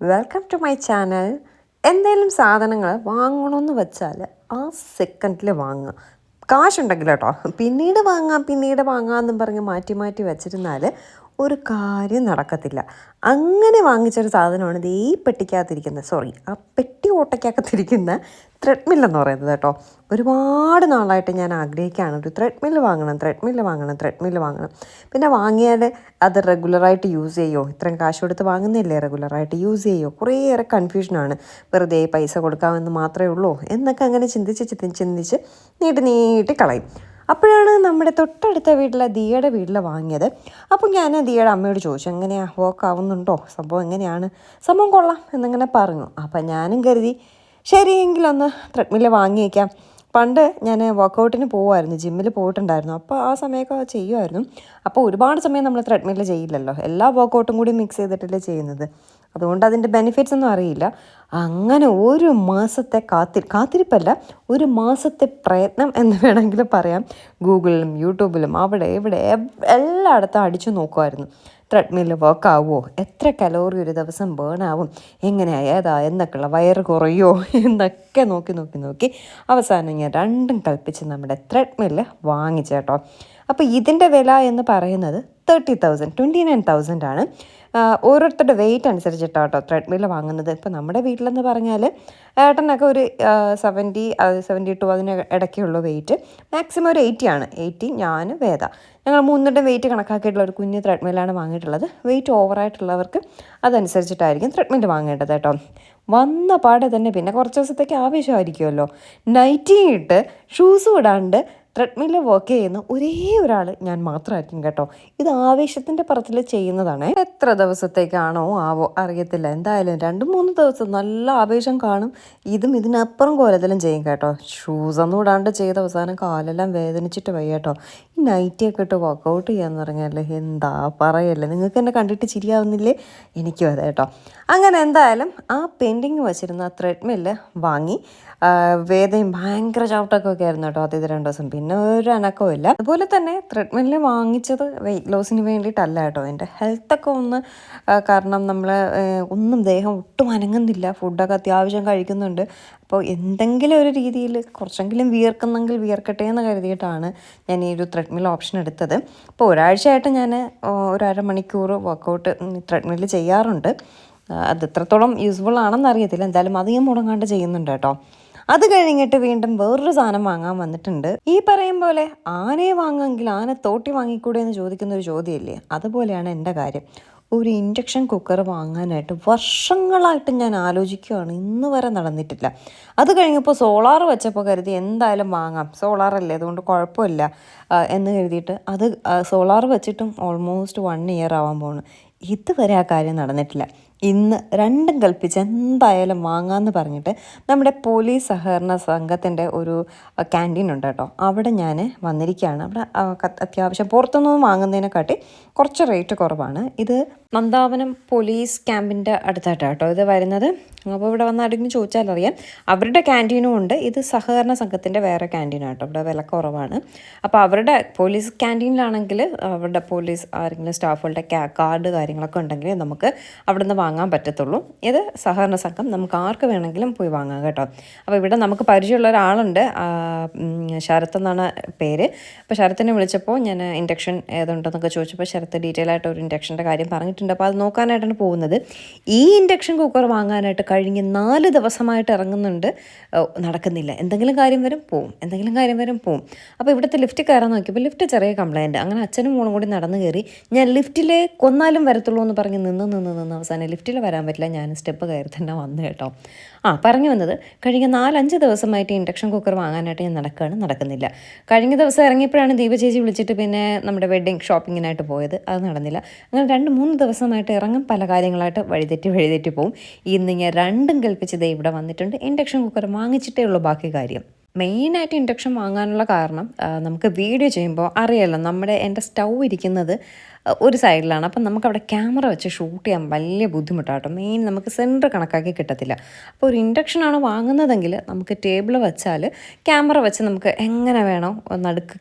Welcome to my channel എന്തെങ്കിലും സാധനങ്ങൾ വാങ്ങണമെന്ന് വെച്ചാൽ ആ സെക്കൻഡിൽ വാങ്ങുക. കാശുണ്ടെങ്കിൽ കേട്ടോ. പിന്നീട് വാങ്ങാം പിന്നീട് വാങ്ങാമെന്നും പറഞ്ഞ് മാറ്റി മാറ്റി വെച്ചിരുന്നാൽ ഒരു കാര്യം നടക്കത്തില്ല. അങ്ങനെ വാങ്ങിച്ചൊരു സാധനമാണ് ഇത് ഈ പെട്ടിക്കകത്തിരിക്കുന്നത് സോറി ആ പെട്ടി ഓട്ടയ്ക്കകത്തിരിക്കുന്ന ത്രെഡ്മിൽ എന്ന് പറയുന്നത് കേട്ടോ. ഒരുപാട് നാളായിട്ട് ഞാൻ ആഗ്രഹിക്കുകയാണ് ഒരു ത്രെഡ്മിൽ വാങ്ങണം ത്രെഡ്മിൽ വാങ്ങണം ത്രെഡ്മിൽ വാങ്ങണം. പിന്നെ വാങ്ങിയാൽ അത് റെഗുലറായിട്ട് യൂസ് ചെയ്യുമോ ഇത്രയും കാശ് കൊടുത്ത് വാങ്ങുന്നില്ലേ? റെഗുലറായിട്ട് യൂസ് ചെയ്യുമോ കുറേയേറെ കൺഫ്യൂഷനാണ് വെറുതെ പൈസ കൊടുക്കാമെന്ന് മാത്രമേ ഉള്ളൂ. എന്നൊക്കെ അങ്ങനെ ചിന്തിച്ച് ചിന്തിച്ച് നീട്ടി നീട്ടി കളയും. അപ്പോഴാണ് നമ്മുടെ തൊട്ടടുത്ത വീട്ടിലെ ദിയയുടെ വീട്ടിൽ വാങ്ങിയത്. അപ്പോൾ ഞാൻ ദിയയുടെ അമ്മയോട് ചോദിച്ചു എങ്ങനെയാണ് വോക്ക് ആവുന്നുണ്ടോ? സംഭവം എങ്ങനെയാണ്? സംഭവം കൊള്ളാം എന്നിങ്ങനെ പറഞ്ഞു. അപ്പം ഞാനും കരുതി ശരിയെങ്കിലൊന്ന് ത്രെഡ്മില്ല് വാങ്ങിയേക്കാം. പണ്ട് ഞാൻ വർക്കൗട്ടിന് പോകുമായിരുന്നു ജിമ്മിൽ പോയിട്ടുണ്ടായിരുന്നു. അപ്പോൾ ആ സമയമൊക്കെ ചെയ്യുമായിരുന്നു. അപ്പോൾ ഒരുപാട് സമയം നമ്മൾ ത്രെഡ്മില്ല് ചെയ്യില്ലല്ലോ. എല്ലാ വർക്കൗട്ടും കൂടി മിക്സ് ചെയ്തിട്ടല്ലേ ചെയ്യുന്നത്. അതുകൊണ്ട് അതിന്റെ ബെനിഫിറ്റ്സ് ഒന്നും അറിയില്ല. അങ്ങനെ ഒരു മാസത്തെ കാത്തി കാത്തിരിപ്പല്ല ഒരു മാസത്തെ പ്രയത്നം എന്ന് വേണമെങ്കിൽ പറയാം. ഗൂഗിളിലും യൂട്യൂബിലും അവിടെ ഇവിടെ എല്ലായിടത്തും അടിച്ചു നോക്കുമായിരുന്നു. ത്രെഡ്മിൽ വർക്ക് ആവുമോ? എത്ര കലോറി ഒരു ദിവസം ബേൺ ആവും? എങ്ങനെയാ ഏതാ എന്നൊക്കെയുള്ള വയറ് കുറയോ? എന്നൊക്കെ നോക്കി നോക്കി നോക്കി. അവസാനം ഞാൻ രണ്ടും കൽപ്പിച്ച് നമ്മുടെ ത്രെഡ്മിൽ വാങ്ങിച്ചേട്ടോ. അപ്പോൾ ഇതിന്റെ വില എന്ന് പറയുന്നത് thirty thousand twenty nine thousand ആണ്. ഓരോരുത്തരുടെ വെയിറ്റ് അനുസരിച്ചിട്ടാണ് കേട്ടോ ത്രെഡ്മില്ല് വാങ്ങുന്നത്. ഇപ്പോൾ നമ്മുടെ വീട്ടിലെന്ന് പറഞ്ഞാൽ ഏട്ടനൊക്കെ ഒരു സെവന്റി സെവന്റി ടു അതിന് ഇടയ്ക്കുള്ള വെയിറ്റ് മാക്സിമം ഒരു എയ്റ്റി ആണ്. എയ്റ്റി ഞാൻ വേദ. ഞങ്ങൾ മൂന്നിന്റെ വെയിറ്റ് കണക്കാക്കിയിട്ടുള്ള ഒരു കുഞ്ഞ് ത്രെഡ്മില്ലാണ് വാങ്ങിയിട്ടുള്ളത്. വെയിറ്റ് ഓവറായിട്ടുള്ളവർക്ക് അതനുസരിച്ചിട്ടായിരിക്കും ത്രെഡ്മിൽ വാങ്ങേണ്ടത് കേട്ടോ. വന്ന പാടെ തന്നെ പിന്നെ കുറച്ച് ദിവസത്തേക്ക് ആവശ്യമായിരിക്കുമല്ലോ. നൈറ്റി ഇട്ട് ഷൂസും ഇടാണ്ട് ത്രെഡ്മില്ല് വർക്ക് ചെയ്യുന്ന ഒരേ ഒരാൾ ഞാൻ മാത്രമായിരിക്കും കേട്ടോ. ഇത് ആവേശത്തിന്റെ പുറത്തിൽ ചെയ്യുന്നതാണ്. എത്ര ദിവസത്തേക്കാണോ ആവോ? അറിയത്തില്ല. എന്തായാലും രണ്ട് മൂന്ന് ദിവസം നല്ല ആവേശം കാണും. ഇതും ഇതിനപ്പുറം കോലത്തിലും ചെയ്യും കേട്ടോ. ഷൂസ് ഒന്നും ഇടാണ്ട് ചെയ്ത അവസാനം കാലെല്ലാം വേദനിച്ചിട്ട് വയ്യ കേട്ടോ. ഈ നൈറ്റിയൊക്കെ ഇട്ട് വർക്കൗട്ട് ചെയ്യാന്ന് പറഞ്ഞാൽ എന്താ പറയല്ലേ? നിങ്ങൾക്ക് എന്നെ കണ്ടിട്ട് ചിരിയാവുന്നില്ലേ? എനിക്കും അതെ കേട്ടോ. അങ്ങനെ എന്തായാലും ആ പെൻഡിങ് വെച്ചിരുന്ന ത്രെഡ്മില്ല് വാങ്ങി. വേദയും ഭയങ്കര ചവിട്ടൊക്കെ ഒക്കെ ആയിരുന്നു കേട്ടോ ആദ്യത്തെ രണ്ട് ദിവസം. പിന്നെ ഒരു അനക്കവും ഇല്ല. അതുപോലെ തന്നെ ത്രെഡ്മില്ല് വാങ്ങിച്ചത് വെയിറ്റ് ലോസിന് വേണ്ടിയിട്ടല്ല കേട്ടോ. എന്റെ ഹെൽത്തൊക്കെ ഒന്ന് കാരണം നമ്മൾ ഒന്നും ദേഹം ഒട്ടും അനങ്ങുന്നില്ല. ഫുഡൊക്കെ അത്യാവശ്യം കഴിക്കുന്നുണ്ട്. അപ്പോൾ എന്തെങ്കിലും ഒരു രീതിയിൽ കുറച്ചെങ്കിലും വിയർക്കുന്നെങ്കിൽ വിയർക്കട്ടെ എന്ന് കരുതിയിട്ടാണ് ഞാൻ ഈ ഒരു ത്രെഡ്മിൽ ഓപ്ഷൻ എടുത്തത്. അപ്പോൾ ഒരാഴ്ചയായിട്ട് ഞാൻ ഒരു അരമണിക്കൂർ വർക്കൗട്ട് ത്രെഡ്മിൽ ചെയ്യാറുണ്ട്. അത് എത്രത്തോളം യൂസ്ഫുൾ ആണെന്ന് അറിയത്തില്ല. എന്തായാലും അധികം മുടങ്ങാണ്ട് ചെയ്യുന്നുണ്ട് കേട്ടോ. അത് കഴിഞ്ഞിട്ട് വീണ്ടും വേറൊരു സാധനം വാങ്ങാൻ വന്നിട്ടുണ്ട്. ഈ പറയും പോലെ ആനയെ വാങ്ങുമെങ്കിൽ ആന തോട്ടി വാങ്ങിക്കൂടെ എന്ന് ചോദിക്കുന്ന ഒരു ചോദ്യമില്ലേ? അതുപോലെയാണ് എന്റെ കാര്യം. ഒരു ഇൻഡക്ഷൻ കുക്കർ വാങ്ങാനായിട്ട് വർഷങ്ങളായിട്ട് ഞാൻ ആലോചിക്കുകയാണ് ഇന്ന് വരെ നടന്നിട്ടില്ല. അത് കഴിഞ്ഞപ്പോൾ സോളാർ വെച്ചപ്പോൾ കരുതി എന്തായാലും വാങ്ങാം. സോളാറല്ലേ അതുകൊണ്ട് കുഴപ്പമില്ല എന്ന് കരുതിയിട്ട് അത് സോളാർ വെച്ചിട്ടും ഓൾമോസ്റ്റ് വൺ ഇയർ ആവാൻ പോകുന്നു ഇതുവരെ ആ കാര്യം നടന്നിട്ടില്ല. ഇന്ന് രണ്ടും കൽപ്പിച്ച് എന്തായാലും വാങ്ങാമെന്ന് പറഞ്ഞിട്ട് നമ്മുടെ പോലീസ് സഹകരണ സംഘത്തിന്റെ ഒരു ക്യാന്റീൻ ഉണ്ട് കേട്ടോ. അവിടെ ഞാൻ വന്നിരിക്കുകയാണ്. അവിടെ അത്യാവശ്യം പുറത്തുനിന്ന് വാങ്ങുന്നതിനെക്കാട്ടി കുറച്ച് റേറ്റ് കുറവാണ്. ഇത് നന്ദാവനം പോലീസ് ക്യാമ്പിന്റെ അടുത്തായിട്ടാണ് കേട്ടോ ഇത് വരുന്നത്. അപ്പോൾ ഇവിടെ വന്ന് ആരെങ്കിലും ചോദിച്ചാൽ അറിയാം. അവരുടെ ക്യാന്റീനും ഉണ്ട്. ഇത് സഹകരണ സംഘത്തിന്റെ വേറെ ക്യാന്റീനാണ് കേട്ടോ. ഇവിടെ വില കുറവാണ്. അപ്പോൾ അവരുടെ പോലീസ് ക്യാന്റീനിലാണെങ്കിൽ അവരുടെ പോലീസ് ആരെങ്കിലും സ്റ്റാഫുകളുടെ കാർഡ് കാര്യങ്ങളൊക്കെ ഉണ്ടെങ്കിൽ നമുക്ക് അവിടെ നിന്ന് വാങ്ങാൻ പറ്റത്തുള്ളൂ. ഇത് സഹകരണ സംഘം നമുക്ക് ആർക്ക് വേണമെങ്കിലും പോയി വാങ്ങാം കേട്ടോ. അപ്പോൾ ഇവിടെ നമുക്ക് പരിചയമുള്ള ഒരാളുണ്ട്. ശരത്ത് എന്നാണ് പേര്. അപ്പോൾ ശരത്തിനെ വിളിച്ചപ്പോൾ ഞാൻ ഇൻഡക്ഷൻ ഏതുണ്ടെന്നൊക്കെ ചോദിച്ചപ്പോൾ ശരത്ത് ഡീറ്റെയിൽ ആയിട്ട് ഒരു ഇൻഡക്ഷന്റെ കാര്യം പറഞ്ഞിട്ടുണ്ട്. അപ്പോൾ അത് നോക്കാനായിട്ടാണ് പോകുന്നത്. ഈ ഇൻഡക്ഷൻ കുക്കർ വാങ്ങാനായിട്ട് കഴിഞ്ഞ് നാല് ദിവസമായിട്ട് ഇറങ്ങുന്നുണ്ട്. നടക്കുന്നില്ല. എന്തെങ്കിലും കാര്യം വരും പോവും. എന്തെങ്കിലും കാര്യം വരും പോവും. അപ്പോൾ ഇവിടുത്തെ ലിഫ്റ്റ് കയറാൻ നോക്കിയപ്പോൾ ലിഫ്റ്റ് ചെറിയ കംപ്ലൈന്റ് അങ്ങനെ അച്ഛനും മോളും കൂടി നടന്നു കയറി. ഞാൻ ലിഫ്റ്റിലെ കൊന്നാലും വരത്തുള്ളൂ എന്ന് പറഞ്ഞ് നിന്ന് നിന്ന് നിന്ന് അവസാനം ലിഫ്റ്റിൽ വരാൻ പറ്റില്ല. ഞാൻ സ്റ്റെപ്പ് കയറി തന്നെ വന്നു കേട്ടോ. ആ പറഞ്ഞു വന്നത് കഴിഞ്ഞ നാലഞ്ച് ദിവസമായിട്ട് ഇൻഡക്ഷൻ കുക്കർ വാങ്ങാനായിട്ട് ഞാൻ നടക്കുകയാണ് നടക്കുന്നില്ല. കഴിഞ്ഞ ദിവസം ഇറങ്ങിയപ്പോഴാണ് ദീപ ചേച്ചി വിളിച്ചിട്ട് പിന്നെ നമ്മുടെ വെഡ്ഡിങ് ഷോപ്പിങ്ങിനായിട്ട് പോയത്. അത് നടന്നില്ല. അങ്ങനെ രണ്ട് മൂന്ന് ദിവസമായിട്ട് ഇറങ്ങും പല കാര്യങ്ങളായിട്ട് വഴിതെറ്റി വഴിതെറ്റി പോവും. ഇന്ന് ഞാൻ രണ്ടും കൽപ്പിച്ച് ദേ ഇവിടെ വന്നിട്ടുണ്ട്. ഇൻഡക്ഷൻ കുക്കർ വാങ്ങിച്ചിട്ടേ ഉള്ളൂ ബാക്കി കാര്യം. മെയിനായിട്ട് ഇൻഡക്ഷൻ വാങ്ങാനുള്ള കാരണം നമുക്ക് വീഡിയോ ചെയ്യുമ്പോൾ അറിയാമല്ലോ നമ്മുടെ എന്റെ സ്റ്റൗ ഇരിക്കുന്നത് ഒരു സൈഡിലാണ്. അപ്പം നമുക്കവിടെ ക്യാമറ വെച്ച് ഷൂട്ട് ചെയ്യാൻ വലിയ ബുദ്ധിമുട്ടാട്ടോ. മെയിൻ നമുക്ക് സെന്റർ കണക്കാക്കി കിട്ടത്തില്ല. അപ്പോൾ ഒരു ഇൻഡക്ഷനാണ് വാങ്ങുന്നതെങ്കിൽ നമുക്ക് ടേബിൾ വെച്ചാൽ ക്യാമറ വെച്ച് നമുക്ക് എങ്ങനെ വേണോ നടുക്ക്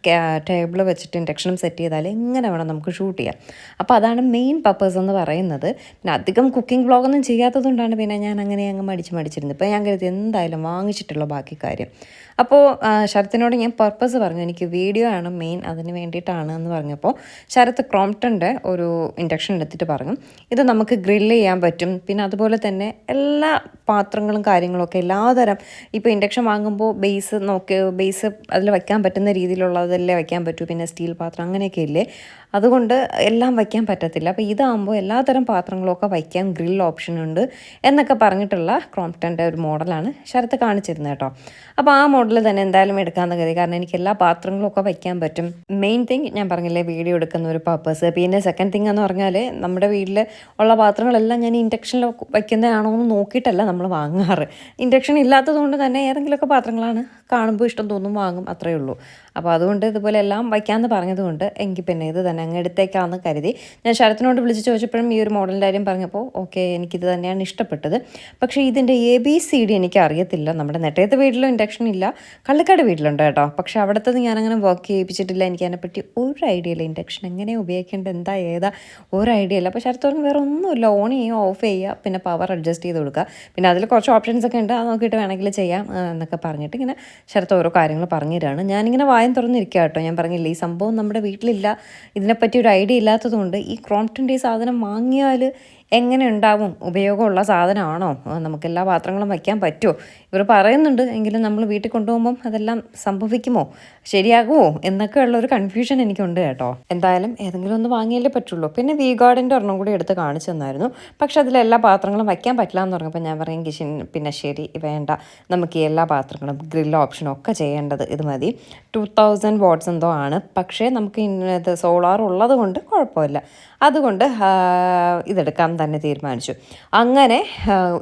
ടേബിൾ വെച്ചിട്ട് ഇൻഡക്ഷനും സെറ്റ് ചെയ്താൽ എങ്ങനെ വേണം നമുക്ക് ഷൂട്ട് ചെയ്യാം. അപ്പോൾ അതാണ് മെയിൻ പർപ്പസ് എന്ന് പറയുന്നത്. പിന്നെ അധികം കുക്കിംഗ് വ്ളോഗൊന്നും ചെയ്യാത്തതുകൊണ്ടാണ് പിന്നെ ഞാൻ അങ്ങനെ അങ്ങ് മടിച്ച് മടിച്ചിരുന്നത്. ഇപ്പോൾ ഞാൻ കരുതി എന്തായാലും വാങ്ങിച്ചിട്ടുള്ള ബാക്കി കാര്യം. അപ്പോൾ ശരത്തിനോട് ഞാൻ പർപ്പസ് പറഞ്ഞു. എനിക്ക് വീഡിയോ ആണ് മെയിൻ അതിന് വേണ്ടിയിട്ടാണ് എന്ന് പറഞ്ഞപ്പോൾ ശരത്ത് ക്രോംപ്ടന്റെ ഒരു ഇൻഡക്ഷൻ എടുത്തിട്ട് പറഞ്ഞു. ഇത് നമുക്ക് ഗ്രില്ല് ചെയ്യാൻ പറ്റും. പിന്നെ അതുപോലെ തന്നെ എല്ലാ പാത്രങ്ങളും കാര്യങ്ങളൊക്കെ എല്ലാതരം ഇപ്പോൾ ഇൻഡക്ഷൻ വാങ്ങുമ്പോൾ ബേസ് നോക്കി ബേസ് അതിൽ വയ്ക്കാൻ പറ്റുന്ന രീതിയിലുള്ളതല്ലേ വയ്ക്കാൻ പറ്റൂ. പിന്നെ സ്റ്റീൽ പാത്രം അങ്ങനെയൊക്കെ ഇല്ലേ? അതുകൊണ്ട് എല്ലാം വയ്ക്കാൻ പറ്റത്തില്ല. അപ്പോൾ ഇതാകുമ്പോൾ എല്ലാതരം പാത്രങ്ങളൊക്കെ വയ്ക്കാൻ ഗ്രിൽ ഓപ്ഷൻ ഉണ്ട് എന്നൊക്കെ പറഞ്ഞിട്ടുള്ള ക്രോംപ്റ്റന്റെ ഒരു മോഡലാണ് ശരത്ത് കാണിച്ചിരുന്നത് കേട്ടോ. അപ്പോൾ ആ മോഡൽ തന്നെ എന്തായാലും എടുക്കാമെന്ന് കരുതി. കാരണം എനിക്ക് എല്ലാ പാത്രങ്ങളൊക്കെ വയ്ക്കാൻ പറ്റും. മെയിൻ തിങ് ഞാൻ പറഞ്ഞില്ലേ വീഡിയോ എടുക്കുന്ന ഒരു പർപ്പസ് പിന്നെ സെക്കൻഡ് തിങ് എന്ന് പറഞ്ഞാൽ നമ്മുടെ വീട്ടിൽ ഉള്ള പാത്രങ്ങളെല്ലാം ഞാൻ ഇൻഡക്ഷനിൽ വയ്ക്കുന്നതാണോ എന്ന് നോക്കിയിട്ടല്ല നമ്മൾ വാങ്ങാറ്. ഇൻഡക്ഷൻ ഇല്ലാത്തതുകൊണ്ട് തന്നെ ഏതെങ്കിലുമൊക്കെ പാത്രങ്ങളാണ് കാണുമ്പോൾ ഇഷ്ടം തോന്നും വാങ്ങും അത്രയേ ഉള്ളൂ. അപ്പോൾ അതുകൊണ്ട് ഇതുപോലെ എല്ലാം വയ്ക്കാമെന്ന് പറഞ്ഞതുകൊണ്ട് എനിക്ക് പിന്നെ ഇത് തന്നെ അങ്ങ് എടുത്തേക്കാമെന്ന് കരുതി. ഞാൻ ശരത്തിനോട് വിളിച്ച് ചോദിച്ചപ്പോഴും ഈ ഒരു മോഡലിന്റെ കാര്യം പറഞ്ഞപ്പോൾ ഓക്കെ എനിക്കിത് തന്നെയാണ് ഇഷ്ടപ്പെട്ടത്. പക്ഷേ ഇതിന്റെ എ ബി സി ഡി എനിക്ക് അറിയത്തില്ല. നമ്മുടെ നെട്ടയത്ത് വീട്ടിലും ഇൻഡക്ഷൻ ഇല്ല കള്ളിക്കാട് വീട്ടിലുണ്ട് കേട്ടോ. പക്ഷേ അവിടുത്തെ ഞാനങ്ങനെ വർക്ക് ചെയ്യിപ്പിച്ചിട്ടില്ല. എനിക്ക് അതിനെപ്പറ്റി ഒരു ഐഡിയ ഇല്ല. ഇൻഡക്ഷൻ എങ്ങനെ ഉപയോഗിക്കേണ്ടത്? എന്താ ഏതാ? ഒരു ഐഡിയ ഇല്ല. അപ്പോൾ ശരത്ത് വേറെ ഒന്നുമില്ല. ഓൺ ചെയ്യുക ഓഫ് ചെയ്യുക പിന്നെ പവർ അഡ്ജസ്റ്റ് ചെയ്ത് കൊടുക്കുക. പിന്നെ അതിൽ കുറച്ച് ഓപ്ഷൻസ് ഒക്കെ ഉണ്ട്. അത് നോക്കിയിട്ട് വേണമെങ്കിൽ ചെയ്യാം എന്നൊക്കെ പറഞ്ഞിട്ട് ഇങ്ങനെ ശരത്ത് ഓരോ കാര്യങ്ങൾ പറഞ്ഞു തരാണ് ഞാനിങ്ങനെ വായം തുറന്നിരിക്കുക കേട്ടോ. ഞാൻ പറഞ്ഞില്ല ഈ സംഭവം നമ്മുടെ വീട്ടിലില്ല. ഇതിനെപ്പറ്റി ഒരു ഐഡിയ ഇല്ലാത്തതുകൊണ്ട് ഈ ക്രോംപ്റ്റിന്റെ ഈ സാധനം വാങ്ങിയാൽ എങ്ങനെ ഉണ്ടാവും? ഉപയോഗമുള്ള സാധനമാണോ? നമുക്ക് എല്ലാ പാത്രങ്ങളും വയ്ക്കാൻ പറ്റുമോ? ഇവർ പറയുന്നുണ്ട് എങ്കിലും നമ്മൾ വീട്ടിൽ കൊണ്ടുപോകുമ്പം അതെല്ലാം സംഭവിക്കുമോ? ശരിയാകുമോ? എന്നൊക്കെ ഉള്ള ഒരു കൺഫ്യൂഷൻ എനിക്കുണ്ട് കേട്ടോ. എന്തായാലും ഏതെങ്കിലും ഒന്ന് വാങ്ങിയാലേ പറ്റുള്ളൂ. പിന്നെ വി ഗാർഡിന്റെ ഒരെണ്ണം കൂടി എടുത്ത് കാണിച്ചു തന്നായിരുന്നു. പക്ഷെ അതിൽ എല്ലാ പാത്രങ്ങളും വയ്ക്കാൻ പറ്റില്ല എന്ന് പറഞ്ഞപ്പോൾ ഞാൻ പറയും കിഷൻ പിന്നെ ശരി വേണ്ട. നമുക്ക് ഈ എല്ലാ പാത്രങ്ങളും ഗ്രിൽ ഓപ്ഷനും ഒക്കെ ചെയ്യേണ്ടത് ഇത് മതി. ടു തൗസൻഡ് വാട്ട്സ് എന്തോ ആണ്. പക്ഷേ നമുക്ക് ഇത് സോളാർ ഉള്ളത് കൊണ്ട് കുഴപ്പമില്ല. അതുകൊണ്ട് ഇതെടുക്കാൻ തന്നെ തീരുമാനിച്ചു. അങ്ങനെ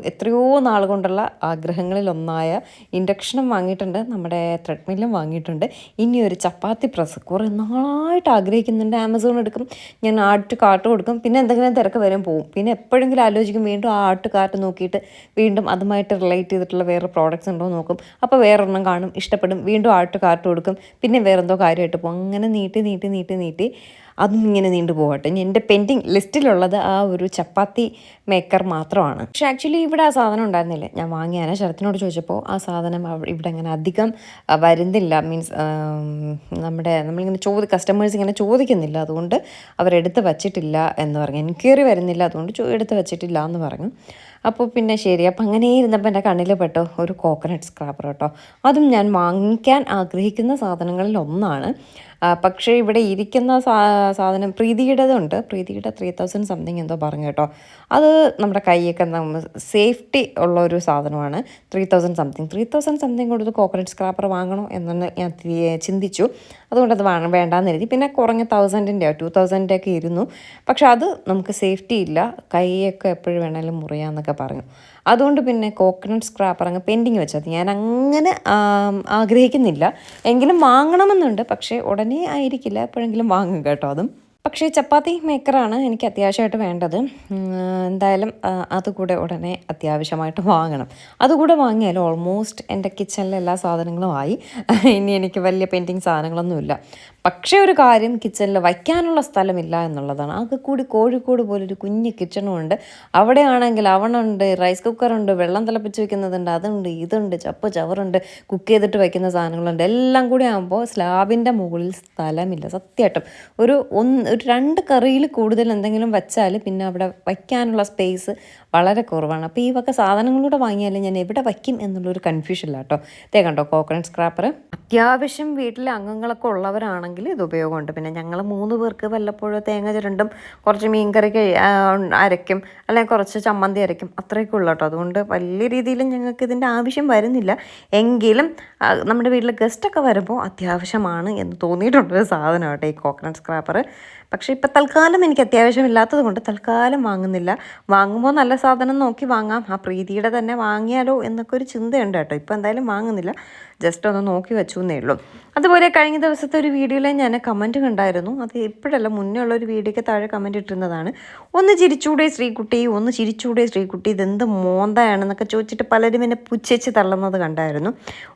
എത്രയോ നാൾ കൊണ്ടുള്ള ആഗ്രഹങ്ങളിലൊന്നായ ഇൻഡക്ഷനും വാങ്ങിയിട്ടുണ്ട് നമ്മുടെ ത്രെഡ്മില്ലും വാങ്ങിയിട്ടുണ്ട്. ഇനി ഒരു ചപ്പാത്തി പ്രസ് കുറേ നാളായിട്ട് ആഗ്രഹിക്കുന്നുണ്ട് ആമസോൺ എടുക്കും ഞാൻ ആട്ട് കാട്ട് കൊടുക്കും പിന്നെ എന്തെങ്കിലും തിരക്ക് വരും പോവും. പിന്നെ എപ്പോഴെങ്കിലും ആലോചിക്കും വീണ്ടും ആ ആട്ട് കാട്ട് നോക്കിയിട്ട് വീണ്ടും അതുമായിട്ട് റിലേറ്റ് ചെയ്തിട്ടുള്ള വേറെ പ്രോഡക്റ്റ്സ് ഉണ്ടോ നോക്കും. അപ്പോൾ വേറൊരെണ്ണം കാണും ഇഷ്ടപ്പെടും വീണ്ടും ആട്ട് കാട്ട് കൊടുക്കും പിന്നെ വേറെന്തോ കാര്യമായിട്ട് പോകും. അങ്ങനെ നീട്ടി നീട്ടി നീട്ടി നീട്ടി അതും ഇങ്ങനെ നീണ്ടു പോകട്ടെ. എന്റെ പെൻഡിങ് ലിസ്റ്റിലുള്ളത് ആ ഒരു ചപ്പാത്തി മേക്കർ മാത്രമാണ്. പക്ഷെ ആക്ച്വലി ഇവിടെ ആ സാധനം ഉണ്ടായിരുന്നില്ല? ഞാൻ വാങ്ങിയാണ് ശരത്തിനോട് ചോദിച്ചപ്പോൾ ആ സാധനം ഇവിടെ അങ്ങനെ അധികം വരുന്നില്ല. മീൻസ് നമ്മുടെ നമ്മളിങ്ങനെ ചോദി കസ്റ്റമേഴ്സ് ഇങ്ങനെ ചോദിക്കുന്നില്ല. അതുകൊണ്ട് അവരെടുത്ത് വച്ചിട്ടില്ല എന്ന് പറഞ്ഞു. എൻക്വയറി വരുന്നില്ല. അതുകൊണ്ട് എടുത്ത് വച്ചിട്ടില്ല എന്ന് പറഞ്ഞു. അപ്പോൾ പിന്നെ ശരി. അപ്പം അങ്ങനെ ഇരുന്നപ്പോൾ എന്റെ കണ്ണിൽ പെട്ടോ ഒരു കോക്കനട്ട് സ്ക്രാപ്പർ കേട്ടോ. അതും ഞാൻ വാങ്ങിക്കാൻ ആഗ്രഹിക്കുന്ന സാധനങ്ങളിൽ ഒന്നാണ്. പക്ഷേ ഇവിടെ ഇരിക്കുന്ന സാധനം പ്രീതിയുടേതുണ്ട്. പ്രീതിയുടെ ത്രീ തൗസൻഡ് സംതിങ് എന്തോ പറഞ്ഞു കേട്ടോ. അത് നമ്മുടെ കൈയൊക്കെ നമ്മൾ സേഫ്റ്റി ഉള്ള ഒരു സാധനമാണ്. Three thousand something three thousand something കൊടുത്ത് കോക്കനട്ട് സ്ക്രാപ്പർ വാങ്ങണോ എന്നൊന്ന് ഞാൻ ചിന്തിച്ചു. അതുകൊണ്ട് അത് വേണം വേണ്ടാന്ന് എഴുതി പിന്നെ കുറഞ്ഞ തൗസൻഡിന്റെയോ ടു തൗസൻഡിന്റെ ഒക്കെ ഇരുന്നു. പക്ഷെ അത് നമുക്ക് സേഫ്റ്റി ഇല്ല. കൈയൊക്കെ എപ്പോഴും വേണമെങ്കിലും മുറിയാന്നൊക്കെ പറഞ്ഞു. അതുകൊണ്ട് പിന്നെ കോക്കനട്ട് സ്ക്രാപ്പർ അങ്ങ് പെൻഡിങ് വെച്ചത്. ഞാൻ അങ്ങനെ ആഗ്രഹിക്കുന്നില്ല. എങ്കിലും വാങ്ങണമെന്നുണ്ട്. പക്ഷേ ഉടനെ ആയിരിക്കില്ല. എപ്പോഴെങ്കിലും വാങ്ങും കേട്ടോ അതും. പക്ഷേ ചപ്പാത്തി മേക്കറാണ് എനിക്ക് അത്യാവശ്യമായിട്ട് വേണ്ടത്. എന്തായാലും അതുകൂടെ ഉടനെ അത്യാവശ്യമായിട്ട് വാങ്ങണം. അതുകൂടെ വാങ്ങിയാലും ഓൾമോസ്റ്റ് എന്റെ കിച്ചണിലെ എല്ലാ സാധനങ്ങളും ആയി. ഇനി എനിക്ക് വലിയ പെയിന്റിങ് സാധനങ്ങളൊന്നുമില്ല പക്ഷേ ഒരു കാര്യം കിച്ചണിൽ വയ്ക്കാനുള്ള സ്ഥലമില്ല എന്നുള്ളതാണ്. ആകെ കൂടി കോഴിക്കോട് പോലൊരു കുഞ്ഞ് കിച്ചണും ഉണ്ട്. അവിടെയാണെങ്കിൽ അവണുണ്ട് റൈസ് കുക്കറുണ്ട് വെള്ളം തിളപ്പിച്ച് വെക്കുന്നതുണ്ട് അതുണ്ട് ഇതുണ്ട് ചപ്പ് ചവറുണ്ട് കുക്ക് ചെയ്തിട്ട് വയ്ക്കുന്ന സാധനങ്ങളുണ്ട്. എല്ലാം കൂടി ആകുമ്പോൾ സ്ലാബിന്റെ മുകളിൽ സ്ഥലമില്ല സത്യമായിട്ടും ഒരു ഒന്ന് ഒരു രണ്ട് കറിയിൽ കൂടുതൽ എന്തെങ്കിലും വെച്ചാൽ പിന്നെ അവിടെ വയ്ക്കാനുള്ള സ്പേസ് വളരെ കുറവാണ്. അപ്പോൾ ഈ വക സാധനങ്ങളൂടെ വാങ്ങിയാൽ ഞാൻ എവിടെ വയ്ക്കും എന്നുള്ളൊരു കൺഫ്യൂഷനില്ല കേട്ടോ. ഇതേ കണ്ടോ കോക്കനട്ട് സ്ക്രാപ്പർ അത്യാവശ്യം വീട്ടിലെ അംഗങ്ങളൊക്കെ ഉള്ളവരാണെങ്കിൽ ഇത് ഉപയോഗമുണ്ട്. പിന്നെ ഞങ്ങൾ മൂന്ന് പേർക്ക് വല്ലപ്പോഴും തേങ്ങ ചിരണ്ടും കുറച്ച് മീൻകറിക്ക് അരയ്ക്കും അല്ലെങ്കിൽ കുറച്ച് ചമ്മന്തി അരയ്ക്കും അത്രയൊക്കെ ഉള്ളൂ കേട്ടോ. അതുകൊണ്ട് വലിയ രീതിയിലും ഞങ്ങൾക്ക് ഇതിന്റെ ആവശ്യം വരുന്നില്ല. എങ്കിലും നമ്മുടെ വീട്ടിൽ ഗസ്റ്റൊക്കെ വരുമ്പോൾ അത്യാവശ്യമാണ് എന്ന് തോന്നിയിട്ടുള്ളൊരു സാധനം കേട്ടോ ഈ കോക്കനട്ട് സ്ക്രാപ്പർ പക്ഷേ ഇപ്പം തൽക്കാലം എനിക്ക് അത്യാവശ്യമില്ലാത്തത് കൊണ്ട് തൽക്കാലം വാങ്ങുന്നില്ല. വാങ്ങുമ്പോൾ നല്ല സാധനം നോക്കി വാങ്ങാം. ആ പ്രീതിയുടെ തന്നെ വാങ്ങിയാലോ എന്നൊക്കെ ഒരു ചിന്തയുണ്ട് കേട്ടോ. ഇപ്പോൾ എന്തായാലും വാങ്ങുന്നില്ല. ജസ്റ്റ് ഒന്ന് നോക്കി വെച്ചു എന്നേ ഉള്ളൂ. അതുപോലെ കഴിഞ്ഞ ദിവസത്തെ ഒരു വീഡിയോയിൽ ഞാൻ കമന്റ് കണ്ടായിരുന്നു. അത് ഇപ്പോഴല്ല മുന്നേ ഉള്ള ഒരു വീഡിയോയ്ക്ക് താഴെ കമന്റ് ഇട്ടിരുന്നതാണ്. ഒന്ന് ചിരിച്ചൂടെ ശ്രീകുട്ടി ഒന്ന് ചിരിച്ചൂടെ ശ്രീകുട്ടി ഇതെന്ത് മോന്തയാണെന്നൊക്കെ ചോദിച്ചിട്ട് പലരും എന്നെ പുച്ഛിച്ച് തള്ളുന്നത് കണ്ടായിരുന്നു.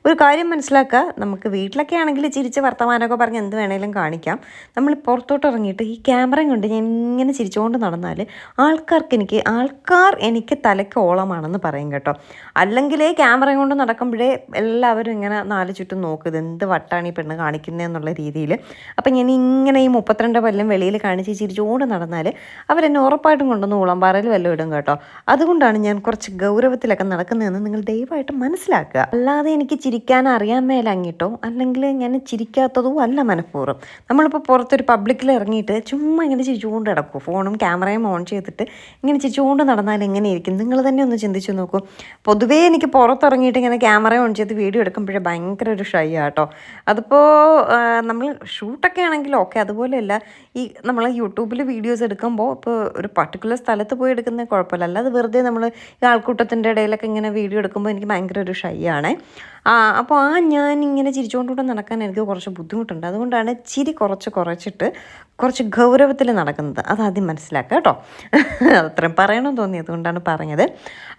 ഒരു കാര്യം മനസ്സിലാക്കുക നമുക്ക് വീട്ടിലൊക്കെ ആണെങ്കിൽ ചിരിച്ച് വർത്തമാനമൊക്കെ പറഞ്ഞ് എന്ത് വേണേലും കാണിക്കാം. നമ്മൾ പുറത്തോട്ട് ഇറങ്ങിയിട്ട് ഈ ക്യാമറയും കൊണ്ട് ഞാൻ ഇങ്ങനെ ചിരിച്ചുകൊണ്ട് നടന്നാൽ ആൾക്കാർക്ക് എനിക്ക് ആൾക്കാർ എനിക്ക് തലയ്ക്ക് ഓളമാണെന്ന് പറയും കേട്ടോ. അല്ലെങ്കിലേ ക്യാമറയും കൊണ്ട് നടക്കുമ്പോഴേ എല്ലാവരും ഇങ്ങനെ നാല് ചുറ്റും നോക്കും എന്ത് വട്ടാണ് ഈ പെണ്ണ് കാണിക്കുന്നത് എന്നുള്ള രീതിയിൽ അപ്പം ഞാൻ ഇങ്ങനെ ഈ മുപ്പത്തിരണ്ട് പല്ലും വെളിയിൽ കാണിച്ച് ചിരിച്ചോണ്ട് നടന്നാൽ അവരെന്നെ ഉറപ്പായിട്ടും കൊണ്ടുവന്ന് ഉളമ്പാറയിൽ വല്ലതും ഇടും കേട്ടോ. അതുകൊണ്ടാണ് ഞാൻ കുറച്ച് ഗൗരവത്തിലൊക്കെ നടക്കുന്നതെന്ന് നിങ്ങൾ ദയവായിട്ട് മനസ്സിലാക്കുക. അല്ലാതെ എനിക്ക് ചിരിക്കാൻ അറിയാൻ മേലങ്ങിട്ടോ അല്ലെങ്കിൽ ഞാൻ ചിരിക്കാത്തതും അല്ല മനഃപൂർവം. നമ്മളിപ്പോൾ പുറത്തൊരു പബ്ലിക്കിൽ ഇറങ്ങിയിട്ട് ചുമ്മാ ഇങ്ങനെ ചിരിച്ചുകൊണ്ട് കിടക്കും ഫോണും ക്യാമറയും ഓൺ ചെയ്തിട്ട് ഇങ്ങനെ ചിരിച്ചുകൊണ്ട് നടന്നാൽ എങ്ങനെയിരിക്കും നിങ്ങൾ തന്നെ ഒന്ന് ചിന്തിച്ചു നോക്കൂ. പൊതുവേ എനിക്ക് പുറത്തിറങ്ങിയിട്ട് ഇങ്ങനെ ക്യാമറ ഓൺ ചെയ്ത് വീഡിയോ എടുക്കുമ്പോഴേ ഭയങ്കര ഒരു ഷൈ ആട്ടോ അതിപ്പോൾ നമ്മൾ ഷൂട്ടൊക്കെ ആണെങ്കിലും ഓക്കെ അതുപോലെയല്ല ഈ നമ്മൾ യൂട്യൂബിൽ വീഡിയോസ് എടുക്കുമ്പോൾ ഇപ്പോൾ ഒരു പർട്ടിക്കുലർ സ്ഥലത്ത് പോയി എടുക്കുന്നത് കുഴപ്പമില്ല. അല്ലാതെ വെറുതെ നമ്മൾ ഈ ആൾക്കൂട്ടത്തിന്റെ ഇടയിലൊക്കെ ഇങ്ങനെ വീഡിയോ എടുക്കുമ്പോൾ എനിക്ക് ഭയങ്കര ഒരു ഷൈ ആണേ അപ്പോൾ ആ ഞാൻ ഇങ്ങനെ ചിരിച്ചുകൊണ്ടുകൂടെ നടക്കാൻ എനിക്ക് കുറച്ച് ബുദ്ധിമുട്ടുണ്ട്. അതുകൊണ്ടാണ് ചിരി കുറച്ച് കുറച്ചിട്ട് കുറച്ച് ഗൗരവത്തിൽ നടക്കുന്നത്. അതാദ്യം മനസ്സിലാക്കുക കേട്ടോ. അത്രയും പറയണമെന്ന് തോന്നി അതുകൊണ്ടാണ് പറഞ്ഞത്.